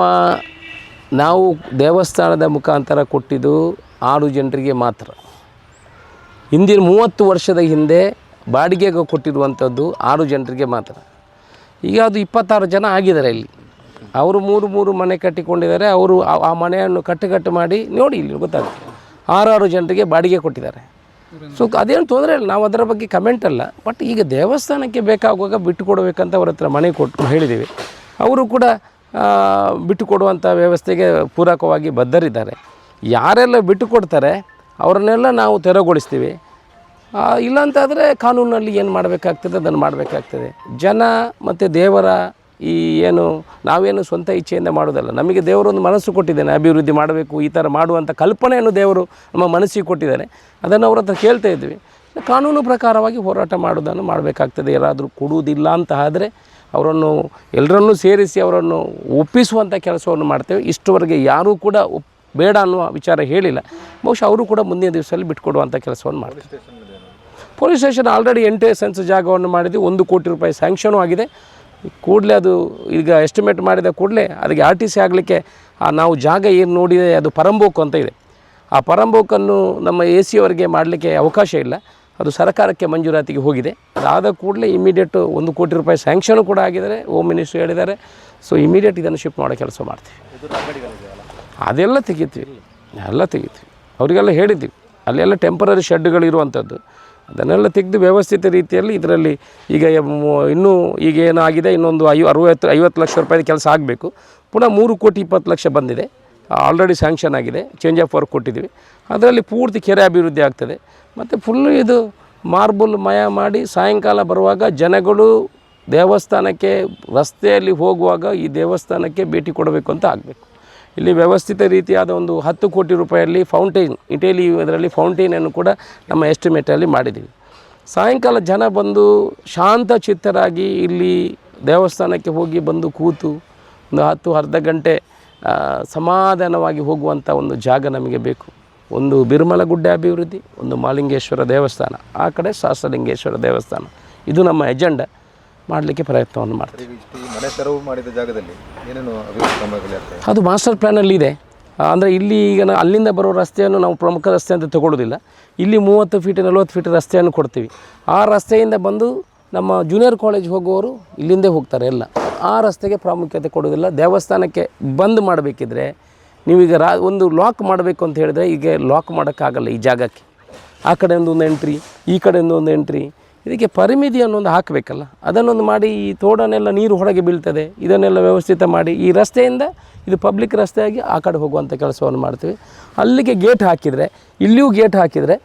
ನಾವು ದೇವಸ್ಥಾನದ ಮುಖಾಂತರ ಕೊಟ್ಟಿದ್ದು ಆರು ಜನರಿಗೆ ಮಾತ್ರ. ಹಿಂದಿನ ಮೂವತ್ತು ವರ್ಷದ ಹಿಂದೆ ಬಾಡಿಗೆಗೆ ಕೊಟ್ಟಿರುವಂಥದ್ದು ಆರು ಜನರಿಗೆ ಮಾತ್ರ. ಈಗ ಅದು ಇಪ್ಪತ್ತಾರು ಜನ ಆಗಿದ್ದಾರೆ ಇಲ್ಲಿ. ಅವರು ಮೂರು ಮೂರು ಮನೆ ಕಟ್ಟಿಕೊಂಡಿದ್ದಾರೆ. ಅವರು ಆ- ಮನೆಯನ್ನು ಕಟ್ಟುಕಟ್ಟು ಕಟ್ಟು ಮಾಡಿ ನೋಡಿ ಇಲ್ಲಿ ಗೊತ್ತಾಗುತ್ತೆ. ಆರಾರು ಜನರಿಗೆ ಬಾಡಿಗೆ ಕೊಟ್ಟಿದ್ದಾರೆ. ಸೊ ಅದೇನು ತೊಂದರೆ ಇಲ್ಲ. ನಾವು ಅದರ ಬಗ್ಗೆ ಕಮೆಂಟ್ ಅಲ್ಲ. ಬಟ್ ಈಗ ದೇವಸ್ಥಾನಕ್ಕೆ ಬೇಕಾಗುವಾಗ ಬಿಟ್ಟು ಕೊಡಬೇಕಂತ ಅವ್ರ ಹತ್ರ ಮನೆ ಕೊಟ್ಟು ಹೇಳಿದ್ದೀವಿ. ಅವರು ಕೂಡ ಬಿಟ್ಟು ಕೊಡುವಂಥ ವ್ಯವಸ್ಥೆಗೆ ಪೂರಕವಾಗಿ ಬದ್ಧರಿದ್ದಾರೆ. ಯಾರೆಲ್ಲ ಬಿಟ್ಟು ಕೊಡ್ತಾರೆ, ಅವರನ್ನೆಲ್ಲ ನಾವು ತೆರವುಗೊಳಿಸ್ತೀವಿ. ಇಲ್ಲಾಂತಾದರೆ ಕಾನೂನಲ್ಲಿ ಏನು ಮಾಡಬೇಕಾಗ್ತದೆ ಅದನ್ನು ಮಾಡಬೇಕಾಗ್ತದೆ. ಜನ ಮತ್ತು ದೇವರ ಈ ಏನು, ನಾವೇನು ಸ್ವಂತ ಇಚ್ಛೆಯಿಂದ ಮಾಡೋದಲ್ಲ ನಮಗೆ ದೇವರೊಂದು ಮನಸ್ಸು ಕೊಟ್ಟಿದ್ದಾನೆ, ಅಭಿವೃದ್ಧಿ ಮಾಡಬೇಕು, ಈ ಥರ ಮಾಡುವಂಥ ಕಲ್ಪನೆಯನ್ನು ದೇವರು ನಮ್ಮ ಮನಸ್ಸಿಗೆ ಕೊಟ್ಟಿದ್ದಾರೆ. ಅದನ್ನು ಅವ್ರ ಹತ್ರ ಕೇಳ್ತಾ ಇದ್ವಿ. ಕಾನೂನು ಪ್ರಕಾರವಾಗಿ ಹೋರಾಟ ಮಾಡೋದನ್ನು ಮಾಡಬೇಕಾಗ್ತದೆ, ಯಾರಾದರೂ ಕೊಡುವುದಿಲ್ಲ ಅಂತ ಆದರೆ ಅವರನ್ನು ಎಲ್ಲರನ್ನೂ ಸೇರಿಸಿ ಅವರನ್ನು ಒಪ್ಪಿಸುವಂಥ ಕೆಲಸವನ್ನು ಮಾಡ್ತೇವೆ. ಇಷ್ಟವರೆಗೆ ಯಾರೂ ಕೂಡ ಬೇಡ ಅನ್ನುವ ವಿಚಾರ ಹೇಳಿಲ್ಲ. ಬಹುಶಃ ಅವರು ಕೂಡ ಮುಂದಿನ ದಿವಸದಲ್ಲಿ ಬಿಟ್ಕೊಡುವಂಥ ಕೆಲಸವನ್ನು ಮಾಡ್ತಾರೆ. ಪೊಲೀಸ್ ಸ್ಟೇಷನ್ ಆಲ್ರೆಡಿ ಎಂಟೇ ಸೆನ್ಸ್ ಜಾಗವನ್ನು ಮಾಡಿದ್ವಿ. ಒಂದು ಕೋಟಿ ರೂಪಾಯಿ ಸ್ಯಾಂಕ್ಷನು ಆಗಿದೆ. ಕೂಡಲೇ ಅದು ಈಗ ಎಸ್ಟಿಮೇಟ್ ಮಾಡಿದ ಕೂಡಲೇ ಅದಕ್ಕೆ ಆರ್ ಟಿ ಸಿ ಆಗಲಿಕ್ಕೆ ನಾವು ಜಾಗ ಏನು ನೋಡಿದೆ ಅದು ಪರಂಬೋಕು ಅಂತ ಇದೆ. ಆ ಪರಂಬೋಕನ್ನು ನಮ್ಮ ಎ ಸಿ ಅವರಿಗೆ ಮಾಡಲಿಕ್ಕೆ ಅವಕಾಶ ಇಲ್ಲ. ಅದು ಸರ್ಕಾರಕ್ಕೆ ಮಂಜೂರಾತಿಗೆ ಹೋಗಿದೆ. ಅದಾದ ಕೂಡಲೇ ಇಮಿಡಿಯೇಟ್ ಒಂದು ಕೋಟಿ ರೂಪಾಯಿ ಸ್ಯಾಂಕ್ಷನು ಕೂಡ ಆಗಿದ್ದಾರೆ. ಹೋಮ್ ಮಿನಿಸ್ಟ್ರು ಹೇಳಿದ್ದಾರೆ. ಸೊ ಇಮಿಡಿಯೇಟ್ ಇದನ್ನು ಶಿಫ್ಟ್ ಮಾಡೋ ಕೆಲಸ ಮಾಡ್ತೀವಿ. ಅದೆಲ್ಲ ತೆಗಿತೀವಿ. ಎಲ್ಲ ತೆಗಿತೀವಿ. ಅವರಿಗೆಲ್ಲ ಹೇಳಿದ್ದೀವಿ. ಅಲ್ಲೆಲ್ಲ ಟೆಂಪರರಿ ಶೆಡ್ಗಳು ಇರುವಂಥದ್ದು ಅದನ್ನೆಲ್ಲ ತೆಗೆದು ವ್ಯವಸ್ಥಿತ ರೀತಿಯಲ್ಲಿ ಇದರಲ್ಲಿ ಈಗ ಇನ್ನೂ ಈಗ ಏನಾಗಿದೆ, ಇನ್ನೊಂದು ಐ, ಅರುವತ್ತು, ಐವತ್ತು ಲಕ್ಷ ರೂಪಾಯಿ ಕೆಲಸ ಆಗಬೇಕು. ಪುನಃ ಮೂರು ಕೋಟಿ ಇಪ್ಪತ್ತು ಲಕ್ಷ ಬಂದಿದೆ. ಆಲ್ರೆಡಿ ಸ್ಯಾಂಕ್ಷನ್ ಆಗಿದೆ. ಚೇಂಜ್ ಆಫ್ ವರ್ಕ್ ಕೊಟ್ಟಿದ್ದೀವಿ. ಅದರಲ್ಲಿ ಪೂರ್ತಿ ಕೆರೆ ಅಭಿವೃದ್ಧಿ ಆಗ್ತದೆ. ಮತ್ತು ಫುಲ್ಲು ಇದು ಮಾರ್ಬಲ್ ಮಯ ಮಾಡಿ ಸಾಯಂಕಾಲ ಬರುವಾಗ ಜನಗಳು ದೇವಸ್ಥಾನಕ್ಕೆ ರಸ್ತೆಯಲ್ಲಿ ಹೋಗುವಾಗ ಈ ದೇವಸ್ಥಾನಕ್ಕೆ ಭೇಟಿ ಕೊಡಬೇಕು ಅಂತ ಆಗಬೇಕು. ಇಲ್ಲಿ ವ್ಯವಸ್ಥಿತ ರೀತಿಯಾದ ಒಂದು ಹತ್ತು ಕೋಟಿ ರೂಪಾಯಲ್ಲಿ ಫೌಂಟೈನ್, ಇಟೇಲಿ ಇದರಲ್ಲಿ ಫೌಂಟೈನನ್ನು ಕೂಡ ನಮ್ಮ ಎಸ್ಟಿಮೇಟಲ್ಲಿ ಮಾಡಿದ್ದೀವಿ. ಸಾಯಂಕಾಲ ಜನ ಬಂದು ಶಾಂತ ಚಿತ್ತರಾಗಿ ಇಲ್ಲಿ ದೇವಸ್ಥಾನಕ್ಕೆ ಹೋಗಿ ಬಂದು ಕೂತು ಒಂದು ಹತ್ತು, ಅರ್ಧ ಗಂಟೆ ಸಮಾಧಾನವಾಗಿ ಹೋಗುವಂಥ ಒಂದು ಜಾಗ ನಮಗೆ ಬೇಕು. ಒಂದು ಬಿರುಮಲಗುಡ್ಡೆ ಅಭಿವೃದ್ಧಿ, ಒಂದು ಮಾಲಿಂಗೇಶ್ವರ ದೇವಸ್ಥಾನ, ಆ ಕಡೆ ಶಾಸ್ತ್ರಲಿಂಗೇಶ್ವರ ದೇವಸ್ಥಾನ. ಇದು ನಮ್ಮ ಎಜೆಂಡಾ ಮಾಡಲಿಕ್ಕೆ ಪ್ರಯತ್ನವನ್ನು ಮಾಡ್ತೀವಿ. ಮನೆ ತೆರವು ಮಾಡಿದ ಜಾಗದಲ್ಲಿ ಏನೇನು ಅದು ಮಾಸ್ಟರ್ ಪ್ಲ್ಯಾನಲ್ಲಿ ಇದೆ. ಅಂದರೆ ಇಲ್ಲಿ ಈಗ ಅಲ್ಲಿಂದ ಬರೋ ರಸ್ತೆಯನ್ನು ನಾವು ಪ್ರಮುಖ ರಸ್ತೆ ಅಂತ ತಗೊಳ್ಳೋದಿಲ್ಲ ಇಲ್ಲಿ ಮೂವತ್ತು ಫೀಟ್ ನಲ್ವತ್ತು ಫೀಟ್ ರಸ್ತೆಯನ್ನು ಕೊಡ್ತೀವಿ. ಆ ರಸ್ತೆಯಿಂದ ಬಂದು ನಮ್ಮ ಜೂನಿಯರ್ ಕಾಲೇಜ್ ಹೋಗುವವರು ಇಲ್ಲಿಂದೇ ಹೋಗ್ತಾರೆ ಎಲ್ಲ. ಆ ರಸ್ತೆಗೆ ಪ್ರಾಮುಖ್ಯತೆ ಕೊಡೋದಿಲ್ಲ ದೇವಸ್ಥಾನಕ್ಕೆ ಬಂದ್ ಮಾಡಬೇಕಿದ್ರೆ ನೀವೀಗ ರಾ ಒಂದು ಲಾಕ್ ಮಾಡಬೇಕು ಅಂತ ಹೇಳಿದ್ರೆ ಈಗ ಲಾಕ್ ಮಾಡೋಕ್ಕಾಗಲ್ಲ ಈ ಜಾಗಕ್ಕೆ. ಆ ಕಡೆಯಿಂದ ಒಂದು ಎಂಟ್ರಿ ಈ ಕಡೆಯಿಂದ ಒಂದು ಎಂಟ್ರಿ ಇದಕ್ಕೆ ಪರಿಮಿತಿ ಅನ್ನೊಂದು ಹಾಕಬೇಕಲ್ಲ. ಅದನ್ನೊಂದು ಮಾಡಿ ಈ ತೋಡನ್ನೆಲ್ಲ ನೀರು ಹೊರಗೆ ಬೀಳ್ತದೆ. ಇದನ್ನೆಲ್ಲ ವ್ಯವಸ್ಥಿತ ಮಾಡಿ ಈ ರಸ್ತೆಯಿಂದ ಇದು ಪಬ್ಲಿಕ್ ರಸ್ತೆಯಾಗಿ ಆ ಕಡೆ ಹೋಗುವಂಥ ಕೆಲಸವನ್ನು ಮಾಡ್ತೀವಿ. ಅಲ್ಲಿಗೆ ಗೇಟ್ ಹಾಕಿದರೆ ಇಲ್ಲಿಯೂ ಗೇಟ್ ಹಾಕಿದರೆ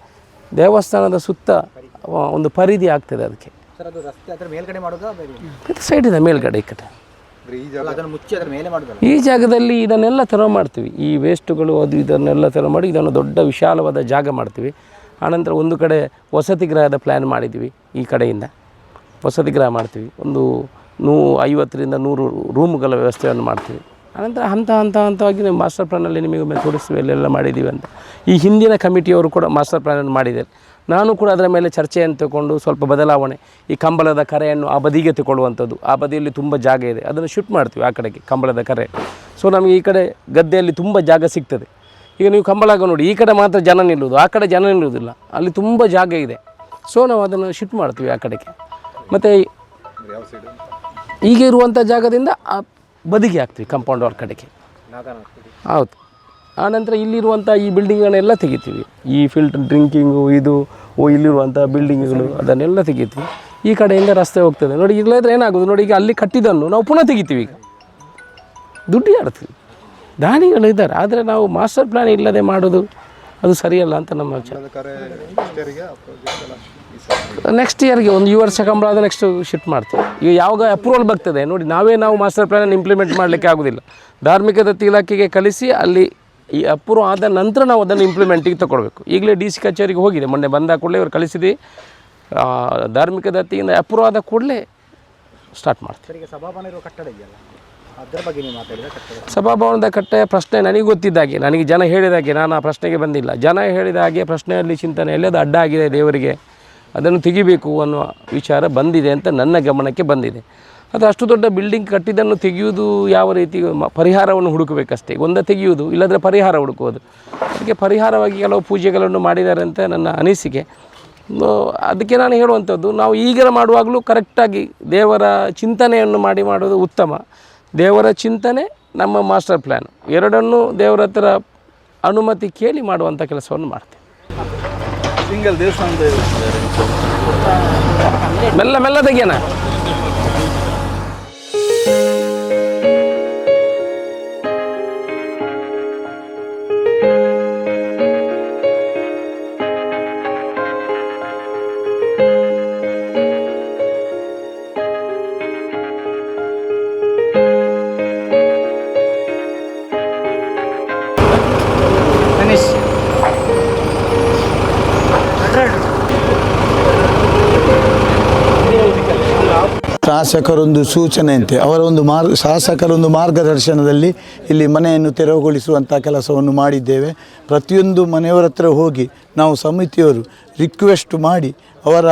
ದೇವಸ್ಥಾನದ ಸುತ್ತ ಒಂದು ಪರಿಧಿ ಆಗ್ತದೆ ಅದಕ್ಕೆ. ಸರ್ ಅದು ರಸ್ತೆ ಅದರ ಮೇಲ್ಗಡೆ ಮಾಡೋದಾ ಬೇರೆ? ಇದು ಸೈಡ್ ಇದೆ ಮೇಲ್ಗಡೆ ಈ ಕಡೆ. ಈ ಜಾಗದಲ್ಲಿ ಇದನ್ನೆಲ್ಲ ತೆರವು ಮಾಡ್ತೀವಿ. ಈ ವೇಸ್ಟುಗಳು ಅದು ಇದನ್ನೆಲ್ಲ ತೆರವು ಮಾಡಿ ಇದನ್ನು ದೊಡ್ಡ ವಿಶಾಲವಾದ ಜಾಗ ಮಾಡ್ತೀವಿ. ಆನಂತರ ಒಂದು ಕಡೆ ವಸತಿ ಗೃಹದ ಪ್ಲ್ಯಾನ್ ಮಾಡಿದ್ದೀವಿ ಈ ಕಡೆಯಿಂದ. ವಸತಿ ಗೃಹ ಮಾಡ್ತೀವಿ. ಒಂದು ನೂ ಐವತ್ತರಿಂದ ನೂರು ರೂಮ್ಗಳ ವ್ಯವಸ್ಥೆಯನ್ನು ಮಾಡ್ತೀವಿ. ಆನಂತರ ಹಂತ ಹಂತ ಹಂತವಾಗಿ ನೀವು ಮಾಸ್ಟರ್ ಪ್ಲಾನಲ್ಲಿ ನಿಮಗೆ ಒಮ್ಮೆ ತೋರಿಸ್ತೀವಿ, ಅಲ್ಲೆಲ್ಲ ಮಾಡಿದ್ದೀವಿ ಅಂತ. ಈ ಹಿಂದಿನ ಕಮಿಟಿಯವರು ಕೂಡ ಮಾಸ್ಟರ್ ಪ್ಲ್ಯಾನನ್ನು ಮಾಡಿದ್ದಾರೆ. ನಾನು ಕೂಡ ಅದರ ಮೇಲೆ ಚರ್ಚೆಯನ್ನು ತಗೊಂಡು ಸ್ವಲ್ಪ ಬದಲಾವಣೆ, ಈ ಕಂಬಳದ ಕರೆಯನ್ನು ಆ ಬದಿಗೆ ತಗೊಳ್ಳುವಂಥದ್ದು ಆ ಬದಿಯಲ್ಲಿ ತುಂಬ ಜಾಗ ಇದೆ. ಅದನ್ನು ಶಿಫ್ಟ್ ಮಾಡ್ತೀವಿ ಆ ಕಡೆಗೆ, ಕಂಬಳದ ಕರೆ. ಸೊ ನಮಗೆ ಈ ಕಡೆ ಗದ್ದೆಯಲ್ಲಿ ತುಂಬ ಜಾಗ ಸಿಗ್ತದೆ. ಈಗ ನೀವು ಕಂಬಳಾಗ ನೋಡಿ, ಈ ಕಡೆ ಮಾತ್ರ ಜನ ನಿಲ್ಲುವುದು, ಆ ಕಡೆ ಜನ ನಿಲ್ಲುವುದಿಲ್ಲ. ಅಲ್ಲಿ ತುಂಬ ಜಾಗ ಇದೆ. ಸೊ ನಾವು ಅದನ್ನು ಶಿಫ್ಟ್ ಮಾಡ್ತೀವಿ ಆ ಕಡೆಗೆ. ಮತ್ತು ಈಗ ಇರುವಂಥ ಜಾಗದಿಂದ ಆ ಬದಿಗೆ ಹಾಕ್ತೀವಿ ಕಂಪೌಂಡ್ ಅವ್ರ ಕಡೆಗೆ. ಹೌದು. ಆನಂತರ ಇಲ್ಲಿರುವಂಥ ಈ ಬಿಲ್ಡಿಂಗ್ಗಳನ್ನೆಲ್ಲ ತೆಗಿತೀವಿ. ಈ ಫಿಲ್ಟರ್ ಡ್ರಿಂಕಿಂಗು ಇದು, ಓ ಇಲ್ಲಿರುವಂಥ ಬಿಲ್ಡಿಂಗ್ಗಳು ಅದನ್ನೆಲ್ಲ ತೆಗಿತೀವಿ. ಈ ಕಡೆಯಿಂದ ರಸ್ತೆ ಹೋಗ್ತದೆ. ನೋಡಿ ಇಲ್ಲದ್ರೆ ಏನಾಗೋದು ನೋಡಿ, ಈಗ ಅಲ್ಲಿ ಕಟ್ಟಿದ್ದನ್ನು ನಾವು ಪುನಃ ತೆಗಿತೀವಿ ಈಗ. ದುಡ್ಡು ಆಡ್ತೀವಿ ದಾನಿಗಳಿದ್ದಾರೆ, ಆದರೆ ನಾವು ಮಾಸ್ಟರ್ ಪ್ಲ್ಯಾನ್ ಇಲ್ಲದೆ ಮಾಡೋದು ಅದು ಸರಿಯಲ್ಲ ಅಂತ ನಮ್ಮ ವಿಚಾರ. ನೆಕ್ಸ್ಟ್ ಇಯರ್ಗೆ ಒಂದು ಈ ವರ್ಷ ಕಂಬಳ ಆದ ನೆಕ್ಸ್ಟ್ ಶಿಫ್ಟ್ ಮಾಡ್ತೀವಿ. ಈಗ ಯಾವಾಗ ಅಪ್ರೂವಲ್ ಬರ್ತದೆ ನೋಡಿ, ನಾವೇ ನಾವು ಮಾಸ್ಟರ್ ಪ್ಲ್ಯಾನನ್ನು ಇಂಪ್ಲಿಮೆಂಟ್ ಮಾಡಲಿಕ್ಕೆ ಆಗೋದಿಲ್ಲ. ಧಾರ್ಮಿಕ ದತ್ತಿ ಇಲಾಖೆಗೆ ಕಳಿಸಿ, ಅಲ್ಲಿ ಈ ಅಪ್ರೂವ್ ಆದ ನಂತರ ನಾವು ಅದನ್ನು ಇಂಪ್ಲಿಮೆಂಟಿಗೆ ತಗೊಳ್ಬೇಕು ಈಗಲೇ ಡಿ ಸಿ ಕಚೇರಿಗೆ ಹೋಗಿದೆ, ಮೊನ್ನೆ ಬಂದ ಕೂಡಲೇ ಇವರು ಕಳಿಸಿದ್ವಿ. ಧಾರ್ಮಿಕ ದತ್ತಿಯಿಂದ ಅಪ್ರೂವ್ ಆದ ಕೂಡಲೇ ಸ್ಟಾರ್ಟ್ ಮಾಡ್ತೀವಿ. ಸಭಾಭವನ ಇರುವ ಕಟ್ಟಡ ಇದೆಯಲ್ಲ? ಅದರ ಸಭಾಭವನದ ಕಟ್ಟೆ ಪ್ರಶ್ನೆ ನನಗೆ ಗೊತ್ತಿದ್ದಾಗೆ, ನನಗೆ ಜನ ಹೇಳಿದಾಗೆ, ನಾನು ಆ ಪ್ರಶ್ನೆಗೆ ಬಂದಿಲ್ಲ. ಜನ ಹೇಳಿದ ಹಾಗೆ ಪ್ರಶ್ನೆಯಲ್ಲಿ ಚಿಂತನೆಯಲ್ಲಿ ಅದು ಅಡ್ಡ ಆಗಿದೆ ದೇವರಿಗೆ. ಅದನ್ನು ತೆಗಿಬೇಕು ಅನ್ನುವ ವಿಚಾರ ಬಂದಿದೆ ಅಂತ ನನ್ನ ಗಮನಕ್ಕೆ ಬಂದಿದೆ. ಅದು ಅಷ್ಟು ದೊಡ್ಡ ಬಿಲ್ಡಿಂಗ್ ಕಟ್ಟಿದ್ದನ್ನು ತೆಗೆಯುವುದು ಯಾವ ರೀತಿ ಪರಿಹಾರವನ್ನು ಹುಡುಕಬೇಕಷ್ಟೇ? ಒಂದ ತೆಗೆಯುವುದು, ಇಲ್ಲದ್ರೆ ಪರಿಹಾರ ಹುಡುಕುವುದು. ಅದಕ್ಕೆ ಪರಿಹಾರವಾಗಿ ಕೆಲವು ಪೂಜೆಗಳನ್ನು ಮಾಡಿದ್ದಾರೆ ಅಂತ ನನ್ನ ಅನಿಸಿಕೆ. ಅದಕ್ಕೆ ನಾನು ಹೇಳುವಂಥದ್ದು, ನಾವು ಈಗ ಮಾಡುವಾಗಲೂ ಕರೆಕ್ಟಾಗಿ ದೇವರ ಚಿಂತನೆಯನ್ನು ಮಾಡಿ ಮಾಡೋದು ಉತ್ತಮ. ದೇವರ ಚಿಂತನೆ ನಮ್ಮ ಮಾಸ್ಟರ್ ಪ್ಲ್ಯಾನ್ ಎರಡನ್ನೂ ದೇವರ ಹತ್ರ ಅನುಮತಿ ಕೇಳಿ ಮಾಡುವಂಥ ಕೆಲಸವನ್ನು ಮಾಡ್ತೇವೆ. ಸಿಂಗಲ್ ಮೆಲ್ಲ ಮೆಲ್ಲ ತೆಗಿಯೋಣ ಶಾಸಕರೊಂದು ಸೂಚನೆಯಂತೆ ಅವರ ಒಂದು ಮಾರ್ ಶಾಸಕರೊಂದು ಮಾರ್ಗದರ್ಶನದಲ್ಲಿ ಇಲ್ಲಿ ಮನೆಯನ್ನು ತೆರವುಗೊಳಿಸುವಂಥ ಕೆಲಸವನ್ನು ಮಾಡಿದ್ದೇವೆ. ಪ್ರತಿಯೊಂದು ಮನೆಯವರ ಹತ್ರ ಹೋಗಿ ನಾವು ಸಮಿತಿಯವರು ರಿಕ್ವೆಸ್ಟ್ ಮಾಡಿ ಅವರ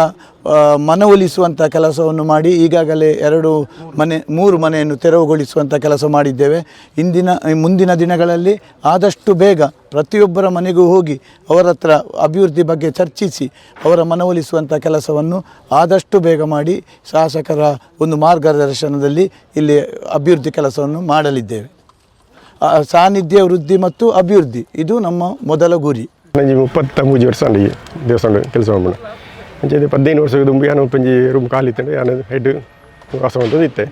ಮನವೊಲಿಸುವಂಥ ಕೆಲಸವನ್ನು ಮಾಡಿ ಈಗಾಗಲೇ ಎರಡು ಮನೆ, ಮೂರು ಮನೆಯನ್ನು ತೆರವುಗೊಳಿಸುವಂಥ ಕೆಲಸ ಮಾಡಿದ್ದೇವೆ. ಇಂದಿನ, ಮುಂದಿನ ದಿನಗಳಲ್ಲಿ ಆದಷ್ಟು ಬೇಗ ಪ್ರತಿಯೊಬ್ಬರ ಮನೆಗೂ ಹೋಗಿ ಅವರ ಹತ್ರ ಅಭಿವೃದ್ಧಿ ಬಗ್ಗೆ ಚರ್ಚಿಸಿ ಅವರ ಮನವೊಲಿಸುವಂಥ ಕೆಲಸವನ್ನು ಆದಷ್ಟು ಬೇಗ ಮಾಡಿ ಶಾಸಕರ ಒಂದು ಮಾರ್ಗದರ್ಶನದಲ್ಲಿ ಇಲ್ಲಿ ಅಭಿವೃದ್ಧಿ ಕೆಲಸವನ್ನು ಮಾಡಲಿದ್ದೇವೆ. ಸಾನ್ನಿಧ್ಯ ವೃದ್ಧಿ ಮತ್ತು ಅಭಿವೃದ್ಧಿ, ಇದು ನಮ್ಮ ಮೊದಲ ಗುರಿ. ಒಂಜಿ ಮುಪ್ಪತ್ತ ಮೂಜಿ ವರ್ಷ ಅಂಡಿ ದೇವಸ್ಥಾನ ಕೆಲಸ ಮಾಡೋಣ ಅಂಚೆ ಪದಿನೈದು ವರ್ಷ ದುಂಬು ಯಾನು ಪಂಜಿ ರೂಮ್ ಖಾಲಿ ಇತ್ತಂಡು ಯಾನು ಹೆಡ್ ವಾಸ ಅಂತ ಇತ್ತೆ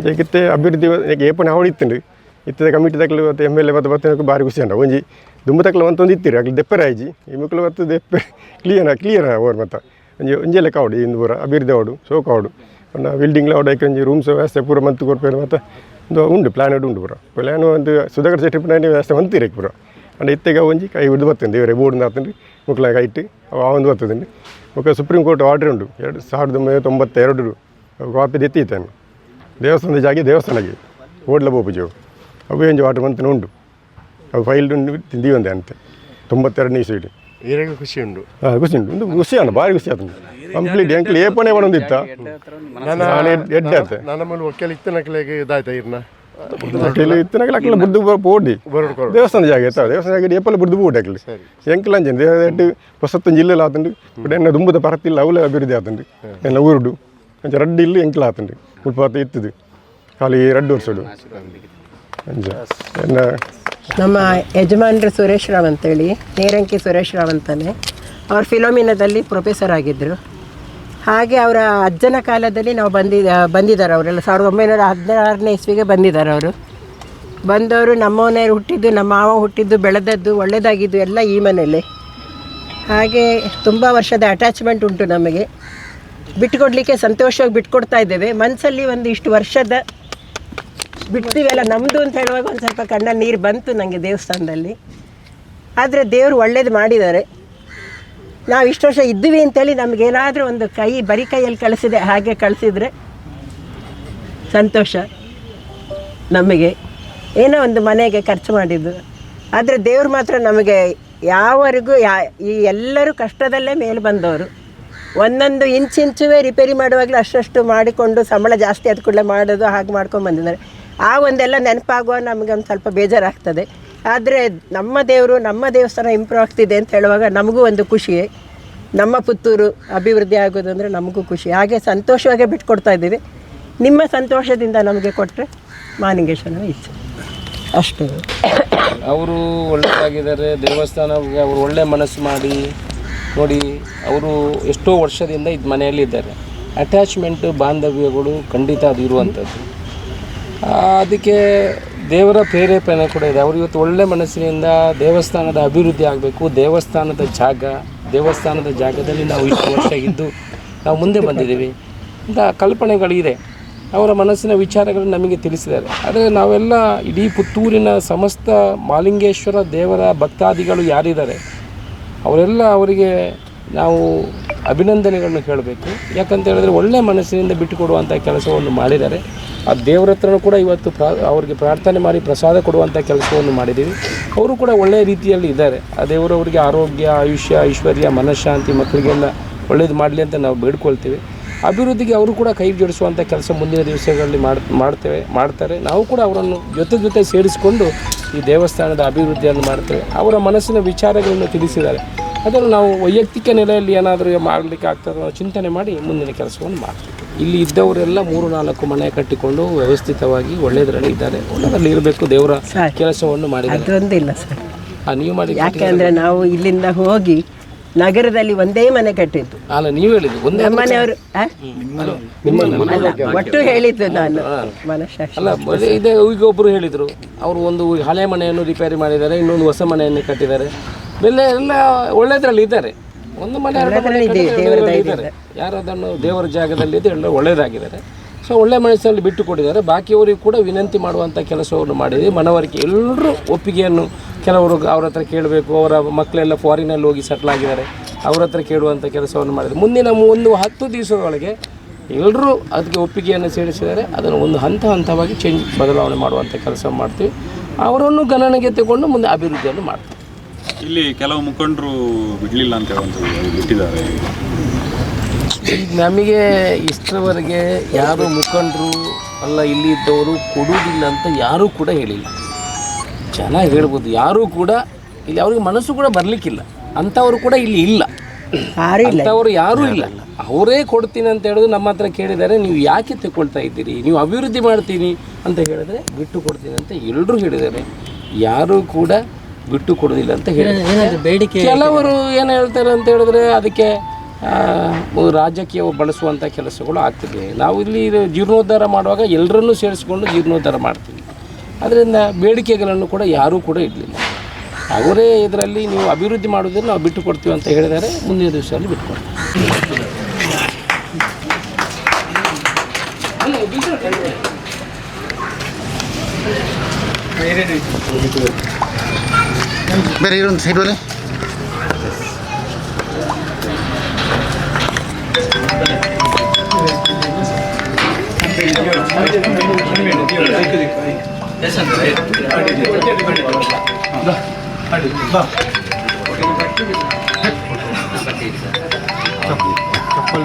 ಅಂಚೆ ಅಭಿವೃದ್ಧಿ ಏಪನ ಅವಳು ಇತ್ತಂಡು ಇತ್ತದ ಕಮಿಟಿ ತಕ್ಕಲು ಮತ್ತು ಎಂ ಎಲ್ ಎ ಮತ್ತು ಬರ್ತೇನೆ ಭಾರಿ ಖುಷಿ ಅಂಡ ಒಂಜಿ ದುಂಬು ತಕ್ಕಲು ಒಂದು ಇತ್ತಿರಿ ಆಗಲಿ ದೆಪ್ಪರ ಆಯ್ಜಿ ಈ ಮಕ್ಕಳು ಮತ್ತು ದೆಪ್ಪೆ ಕ್ಲಿಯರ್ ಕ್ಲಿಯರ್ ಅವ್ರ ಮತ್ತು ಒಂಜಿ ಒಂಜೆ ಲೆಕ್ಕ ಅವಡು ಇಂದು ಪೂರ ಅಭಿವೃದ್ಧಿ ಅವಡು ಶೋಕ ಅವಡು ಒಂದು ಬಿಲ್ಡಿಂಗ್ಲ ಅವಡು ಐಕೆ ಒಂಜಿ ರೂಮ್ಸ್ ವ್ಯವಸ್ಥೆ ಪೂರ ಮಂತ್ ಕೊಡ್ಬೇಕು ಮತ್ತು ಒಂದು ಉಂಡು ಪ್ಲಾನ್ ಉಂಡು ಪೂರ ಪ್ಲಾನ್ ಒಂದು ಸುಧಾಕರ್ ಶೆಟ್ಟಿ ವ್ಯವಸ್ಥೆ ಮಂತಿರಕ್ಕೆ ಪೂರ ಅಂಡ ಇತ್ತೆಗ ಒಂಜಿ ಕೈ ಹಿಡಿದು ಬರ್ತದೆ ಇವರೇ ಬೋರ್ಡ್ ಹಾತಂಡ್ರಿ ಮುಕ್ಲಾಗ ಇಟ್ಟು ಆ ಬರ್ತದೆ ಮುಖ ಸುಪ್ರೀಂ ಕೋರ್ಟ್ ಆರ್ಡರ್ ಉಂಟು. ಎರಡು ಸಾವಿರದ ಒಂಬೈನೂರ ತೊಂಬತ್ತೆರಡು ಕಾಪಿ ಎತ್ತಿತ್ತಾನು ದೇವಸ್ಥಾನದ ಜಾಗೆ ದೇವಸ್ಥಾನಕ್ಕೆ ಓಡ್ಲ ಬೋಪುಜವು ಅವು ಏನು ಆರ್ಡರ್ ಬಂತನೇ ಉಂಟು. ಅವು ಫೈಲ್ ತಿಂದಿ ಒಂದೇ ಅಂತೆ. ತೊಂಬತ್ತೆರಡನೇ ಸೈಡ್ ಏರಾಗ ಖುಷಿ ಉಂಟು. ಹಾಂ ಖುಷಿ ಉಂಟು. ಒಂದು ಖುಷಿ ಅಣ್ಣ ಭಾರಿ ಖುಷಿ ಆತಂತ ಕಂಪ್ಲೀಟ್ ಎಂಕ್ಲಿ ಏಪನೇ ಒಂದಿತ್ತ ನಾನು ಎಡ್ಡೆ ಆತ ನನ್ನ ಇತ್ತ ಒಕ್ಕಲಿಕ್ತನಕ್ಲಾಗೆ ಇದಾಯ್ತಾ ಇರ್ನ ಇತ್ತಿನಾಗಲ ಅಕ್ಕೆಲ್ಲ ಬುದ್ದು ಪೋಡಿ ದೇವಸ್ಥಾನ ಜಾಗ ಆಯ್ತಾ ದೇವಸ್ಥಾನ ಜಾಗ ಎಪ್ಪಲ ಬುದ್ದು ಪೋಡಿ ಆಗಲಿ ಎಂಕಲ ಅಂಜನ್ ದೇವಟ್ಟು ಹೊಸತ್ತೊಂದು ಜಿಲ್ಲೆಲ್ಲ ಆತಂಡು ಬಟ್ ಎನ್ನ ದುಂಬದ ಪರತ್ತಿಲ್ಲ ಅವಲೇ ಅಭಿವೃದ್ಧಿ ಆತಂಡು ಎಲ್ಲ ಊರುಡು ಅಂಚ ರಡ್ಡು ಇಲ್ಲಿ ಎಂಕಲ ಆತಂಡು ಮುಟ್ಪಾತ ಇತ್ತದು ಖಾಲಿ ರಡ್ಡು ವರ್ಷಡು ಅಂಜ. ಎನ್ನ ನಮ್ಮ ಯಜಮಾನ್ರು ಸುರೇಶ್ ರಾವ್ ಅಂತೇಳಿ ನೇರಂಕಿ ಸುರೇಶ್ ರಾವ್ ಅಂತಾನೆ. ಅವ್ರು ಫಿಲೋಮಿನದಲ್ಲಿ ಪ್ರೊಫೆಸರ್ ಆಗಿದ್ದರು ಹಾಗೆ ಅವರ ಅಜ್ಜನ ಕಾಲದಲ್ಲಿ ನಾವು ಬಂದಿದ್ದ ಬಂದಿದ್ದಾರೆ ಅವರೆಲ್ಲ. ಸಾವಿರದ ಒಂಬೈನೂರ ಹದಿನಾರನೇ ಇಸ್ವಿಗೆ ಬಂದಿದ್ದಾರೆ ಅವರು. ಬಂದವರು ನಮ್ಮವನೇ ಹುಟ್ಟಿದ್ದು, ನಮ್ಮ ಮಾವ ಹುಟ್ಟಿದ್ದು, ಬೆಳೆದದ್ದು ಒಳ್ಳೆಯದಾಗಿದ್ದು ಎಲ್ಲ ಈ ಮನೆಯಲ್ಲಿ. ಹಾಗೆ ತುಂಬ ವರ್ಷದ ಅಟ್ಯಾಚ್ಮೆಂಟ್ ಉಂಟು ನಮಗೆ. ಬಿಟ್ಕೊಡ್ಲಿಕ್ಕೆ ಸಂತೋಷವಾಗಿ ಬಿಟ್ಕೊಡ್ತಾ ಇದ್ದೇವೆ. ಮನಸ್ಸಲ್ಲಿ ಒಂದು ಇಷ್ಟು ವರ್ಷದ ಬಿಡ್ತೀವಲ್ಲ ನಮ್ಮದು ಅಂತ ಹೇಳುವಾಗ ಒಂದು ಸ್ವಲ್ಪ ಕಣ್ಣಲ್ಲಿ ನೀರು ಬಂತು ನನಗೆ ದೇವಸ್ಥಾನದಲ್ಲಿ. ಆದರೆ ದೇವರು ಒಳ್ಳೇದು ಮಾಡಿದ್ದಾರೆ. ನಾವು ಇಷ್ಟು ವರ್ಷ ಇದ್ದೀವಿ ಅಂತೇಳಿ ನಮಗೇನಾದರೂ ಒಂದು ಕೈ, ಬರಿ ಕೈಯಲ್ಲಿ ಕಳಿಸಿದೆ, ಹಾಗೆ ಕಳಿಸಿದ್ರೆ ಸಂತೋಷ. ನಮಗೆ ಏನೋ ಒಂದು ಮನೆಗೆ ಖರ್ಚು ಮಾಡಿದ್ದು. ಆದರೆ ದೇವ್ರು ಮಾತ್ರ ನಮಗೆ ಯಾವರಿಗೂ ಯಾ, ಈ ಎಲ್ಲರೂ ಕಷ್ಟದಲ್ಲೇ ಮೇಲೆ ಬಂದವರು. ಒಂದೊಂದು ಇಂಚಿಂಚುವೇ ರಿಪೇರಿ ಮಾಡುವಾಗಲೂ ಅಷ್ಟಷ್ಟು ಮಾಡಿಕೊಂಡು ಸಂಬಳ ಜಾಸ್ತಿ ಆದ ಕೂಡಲೇ ಮಾಡೋದು, ಹಾಗೆ ಮಾಡ್ಕೊಂಡು ಬಂದಿದ್ದಾರೆ. ಆ ಒಂದೆಲ್ಲ ನೆನಪಾಗುವ ನಮಗೆ ಒಂದು ಸ್ವಲ್ಪ ಬೇಜಾರಾಗ್ತದೆ. ಆದರೆ ನಮ್ಮ ದೇವರು ನಮ್ಮ ದೇವಸ್ಥಾನ ಇಂಪ್ರೂವ್ ಆಗ್ತಿದೆ ಅಂತ ಹೇಳುವಾಗ ನಮಗೂ ಒಂದು ಖುಷಿ. ನಮ್ಮ ಪುತ್ತೂರು ಅಭಿವೃದ್ಧಿ ಆಗೋದು ಅಂದರೆ ನಮಗೂ ಖುಷಿ. ಹಾಗೆ ಸಂತೋಷವಾಗೇ ಬಿಟ್ಕೊಡ್ತಾ ಇದ್ದೀವಿ. ನಿಮ್ಮ ಸಂತೋಷದಿಂದ ನಮಗೆ ಕೊಟ್ಟರೆ ಮಾನಿಂಗೇಶ್ವರನ ಇಚ್ಛೆ. ಅಷ್ಟು. ಅವರು ಒಳ್ಳೆಯದಾಗಿದ್ದಾರೆ ದೇವಸ್ಥಾನಕ್ಕೆ ಅವರು ಒಳ್ಳೆ ಮನಸ್ಸು ಮಾಡಿ, ನೋಡಿ ಅವರು ಎಷ್ಟೋ ವರ್ಷದಿಂದ ಇದು ಮನೆಯಲ್ಲಿ ಇದ್ದಾರೆ ಅಟ್ಯಾಚ್ಮೆಂಟು ಬಾಂಧವ್ಯಗಳು ಖಂಡಿತ ಅದು ಇರುವಂಥದ್ದು. ಅದಕ್ಕೆ ದೇವರ ಪ್ರೇರೇಪಣೆ ಕೂಡ ಇದೆ. ಅವರು ಇವತ್ತು ಒಳ್ಳೆ ಮನಸ್ಸಿನಿಂದ ದೇವಸ್ಥಾನದ ಅಭಿವೃದ್ಧಿ ಆಗಬೇಕು, ದೇವಸ್ಥಾನದ ಜಾಗ, ದೇವಸ್ಥಾನದ ಜಾಗದಲ್ಲಿ ನಾವು ಇಷ್ಟು ವರ್ಷ ಇದ್ದು ನಾವು ಮುಂದೆ ಬಂದಿದ್ದೀವಿ ಇಂಥ ಕಲ್ಪನೆಗಳಿದೆ. ಅವರ ಮನಸ್ಸಿನ ವಿಚಾರಗಳನ್ನು ನಮಗೆ ತಿಳಿಸಿದ್ದಾರೆ. ಆದರೆ ನಾವೆಲ್ಲ ಇಡೀ ಪುತ್ತೂರಿನ ಸಮಸ್ತ ಮಾಲಿಂಗೇಶ್ವರ ದೇವರ ಭಕ್ತಾದಿಗಳು ಯಾರಿದ್ದಾರೆ, ಅವರೆಲ್ಲ ಅವರಿಗೆ ನಾವು ಅಭಿನಂದನೆಗಳನ್ನು ಹೇಳಬೇಕು ಯಾಕಂತ ಹೇಳಿದ್ರೆ ಒಳ್ಳೆ ಮನಸ್ಸಿನಿಂದ ಬಿಟ್ಟುಕೊಡುವಂಥ ಕೆಲಸವನ್ನು ಮಾಡಿದ್ದಾರೆ. ಆ ದೇವರ ಹತ್ರನೂ ಕೂಡ ಇವತ್ತು ಪ್ರಾ, ಅವರಿಗೆ ಪ್ರಾರ್ಥನೆ ಮಾಡಿ ಪ್ರಸಾದ ಕೊಡುವಂಥ ಕೆಲಸವನ್ನು ಮಾಡಿದ್ದೀವಿ. ಅವರು ಕೂಡ ಒಳ್ಳೆಯ ರೀತಿಯಲ್ಲಿ ಇದ್ದಾರೆ. ಆ ದೇವರು ಅವರಿಗೆ ಆರೋಗ್ಯ, ಆಯುಷ್ಯ, ಐಶ್ವರ್ಯ, ಮನಃಶಾಂತಿ ಮಕ್ಕಳಿಗೆಲ್ಲ ಒಳ್ಳೇದು ಮಾಡಲಿ ಅಂತ ನಾವು ಬೇಡ್ಕೊಳ್ತೀವಿ. ಅಭಿವೃದ್ಧಿಗೆ ಅವರು ಕೂಡ ಕೈ ಜೋಡಿಸುವಂಥ ಕೆಲಸ ಮುಂದಿನ ದಿವಸಗಳಲ್ಲಿ ಮಾಡಿ, ಮಾಡ್ತೇವೆ, ಮಾಡ್ತಾರೆ. ನಾವು ಕೂಡ ಅವರನ್ನು ಜೊತೆ ಜೊತೆ ಸೇರಿಸಿಕೊಂಡು ಈ ದೇವಸ್ಥಾನದ ಅಭಿವೃದ್ಧಿಯನ್ನು ಮಾಡ್ತೇವೆ. ಅವರ ಮನಸ್ಸಿನ ವಿಚಾರಗಳನ್ನು ತಿಳಿಸಿದ್ದಾರೆ. ಅದನ್ನು ನಾವು ವೈಯಕ್ತಿಕ ನೆಲೆಯಲ್ಲಿ ಏನಾದರೂ ಮಾಡಲಿಕ್ಕೆ ಆಗ್ತದೆ ಚಿಂತನೆ ಮಾಡಿ ಮುಂದಿನ ಕೆಲಸವನ್ನು ಮಾಡ್ತೀವಿ. ಇಲ್ಲಿ ಇದ್ದವರೆಲ್ಲ ಮೂರು ನಾಲ್ಕು ಮನೆ ಕಟ್ಟಿಕೊಂಡು ವ್ಯವಸ್ಥಿತವಾಗಿ ಒಳ್ಳೆಯದರಲ್ಲಿ ಇದ್ದಾರೆ. ಒಳ್ಳೆಯದರಲ್ಲಿ ಇರಬೇಕು ದೇವರ ಕೆಲಸವನ್ನು ಮಾಡಿ ಅದೊಂದಿಲ್ಲ ಸರ್. ನೀವು ಮಾಡಿ ಯಾಕೆಂದರೆ ನಾವು ಇಲ್ಲಿಂದ ಹೋಗಿ ನಗರದಲ್ಲಿ ಒಂದೇ ಮನೆ ಕಟ್ಟಿದ್ದು. ಅಲ್ಲ ನೀವು ಹೇಳಿದ್ದು ಒಂದೇ ನಮ್ಮನೆಯವರು ಆ? ಅಲ್ಲ ಒಟ್ಟು ಹೇಳಿದ್ದು ನಾನು. ಮನಃಶಾಸ್ತ್ರ ಅಲ್ಲ ಇದೆ ಈಗ ಒಬ್ಬರು ಹೇಳಿದರು. ಅವರು ಒಂದು ಹಳೆ ಮನೆಯನ್ನು ರಿಪೇರಿ ಮಾಡಿದ್ದಾರೆ ಇನ್ನೊಂದು ಹೊಸ ಮನೆಯನ್ನು ಕಟ್ಟಿದ್ದಾರೆ. ಬೆಲೆ ಎಲ್ಲ ಒಳ್ಳೆಯದ್ರಲ್ಲಿ ಇದ್ದಾರೆ. ಒಂದು ಮನೆ ಎರಡು ಮನೆ ಕಟ್ಟಿದ್ರೆ ಒಳ್ಳೆದ್ರಲ್ಲಿ ಇದ್ದಾರೆ. ಯಾರು ಅದನ್ನು ದೇವರ ಜಾಗದಲ್ಲಿ ಎಲ್ಲ ಒಳ್ಳೆಯದಾಗಿದ್ದಾರೆ ಸೊ ಒಳ್ಳೆ ಮನಸ್ಸಿನಲ್ಲಿ ಬಿಟ್ಟು ಕೊಟ್ಟಿದ್ದಾರೆ ಬಾಕಿಯವರಿಗೂ ಕೂಡ ವಿನಂತಿ ಮಾಡುವಂಥ ಕೆಲಸವನ್ನು ಮಾಡಿದೆ ಮನವರಿಕೆ, ಎಲ್ಲರೂ ಒಪ್ಪಿಗೆಯನ್ನು ಕೆಲವರು ಅವ್ರ ಹತ್ರ ಕೇಳಬೇಕು. ಅವರ ಮಕ್ಕಳೆಲ್ಲ ಫಾರಿನಲ್ಲಿ ಹೋಗಿ ಸೆಟ್ಲ್ ಆಗಿದ್ದಾರೆ. ಅವ್ರ ಹತ್ರ ಕೇಳುವಂಥ ಕೆಲಸವನ್ನು ಮುಂದೆ ಮುಂದಿನ ಒಂದು ಹತ್ತು ದಿವಸದೊಳಗೆ ಎಲ್ಲರೂ ಅದಕ್ಕೆ ಒಪ್ಪಿಗೆಯನ್ನು ಸೇರಿಸಿದರೆ ಅದನ್ನು ಒಂದು ಹಂತ ಹಂತವಾಗಿ ಚೇಂಜ್ ಬದಲಾವಣೆ ಮಾಡುವಂಥ ಕೆಲಸ ಮಾಡ್ತೀವಿ. ಅವರನ್ನು ಗಣನೆಗೆ ತಗೊಂಡು ಮುಂದೆ ಅಭಿವೃದ್ಧಿಯನ್ನು ಮಾಡ್ತೀವಿ. ಇಲ್ಲಿ ಕೆಲವು ಮುಖಂಡರು ಬಿಡಲಿಲ್ಲ ಅಂತ ಬಿಟ್ಟಿದ್ದಾರೆ. ನಮಗೆ ಇಷ್ಟರವರೆಗೆ ಯಾರು ಮುಖಂಡರು ಅಲ್ಲ ಇಲ್ಲಿ ಇದ್ದವರು ಕೊಡುವುದಿಲ್ಲ ಅಂತ ಯಾರೂ ಕೂಡ ಹೇಳಿಲ್ಲ. ಜನ ಹೇಳ್ಬೋದು. ಯಾರೂ ಕೂಡ ಇಲ್ಲಿ ಅವ್ರಿಗೆ ಮನಸ್ಸು ಕೂಡ ಬರಲಿಕ್ಕಿಲ್ಲ. ಅಂಥವ್ರು ಕೂಡ ಇಲ್ಲಿ ಇಲ್ಲ. ಅಂಥವ್ರು ಯಾರೂ ಇಲ್ಲ. ಅವರೇ ಕೊಡ್ತೀನಿ ಅಂತ ಹೇಳಿದ್ರು ನಮ್ಮ ಹತ್ರ ಕೇಳಿದ್ದಾರೆ. ನೀವು ಯಾಕೆ ತಗೊಳ್ತಾ ಇದ್ದೀರಿ? ನೀವು ಅಭಿವೃದ್ಧಿ ಮಾಡ್ತೀನಿ ಅಂತ ಹೇಳಿದ್ರೆ ಬಿಟ್ಟು ಕೊಡ್ತೀನಿ ಅಂತ ಎಲ್ಲರೂ ಹೇಳಿದ್ದಾರೆ. ಯಾರೂ ಕೂಡ ಬಿಟ್ಟು ಕೊಡೋದಿಲ್ಲ ಅಂತ ಹೇಳಿದ್ದಾರೆ. ಬೇಡಿಕೆ ಕೆಲವರು ಏನು ಹೇಳ್ತಾರೆ ಅಂತ ಹೇಳಿದ್ರೆ ಅದಕ್ಕೆ ರಾಜಕೀಯ ಬಳಸುವಂಥ ಕೆಲಸಗಳು ಆಗ್ತಿದೆ. ನಾವು ಇಲ್ಲಿ ಜೀರ್ಣೋದ್ಧಾರ ಮಾಡುವಾಗ ಎಲ್ಲರನ್ನೂ ಸೇರಿಸ್ಕೊಂಡು ಜೀರ್ಣೋದ್ಧಾರ ಮಾಡ್ತೀವಿ. ಅದರಿಂದ ಬೇಡಿಕೆಗಳನ್ನು ಕೂಡ ಯಾರೂ ಕೂಡ ಇಡಲಿಲ್ಲ. ಅವರೇ ಇದರಲ್ಲಿ ನೀವು ಅಭಿವೃದ್ಧಿ ಮಾಡೋದನ್ನು ನಾವು ಬಿಟ್ಟು ಕೊಡ್ತೀವಿ ಅಂತ ಹೇಳಿದರೆ ಮುಂದಿನ ದಿವಸದಲ್ಲಿ ಬಿಟ್ಟು ಕೊಡ್ತೀವಿ ಬೇರೆ చప్పల్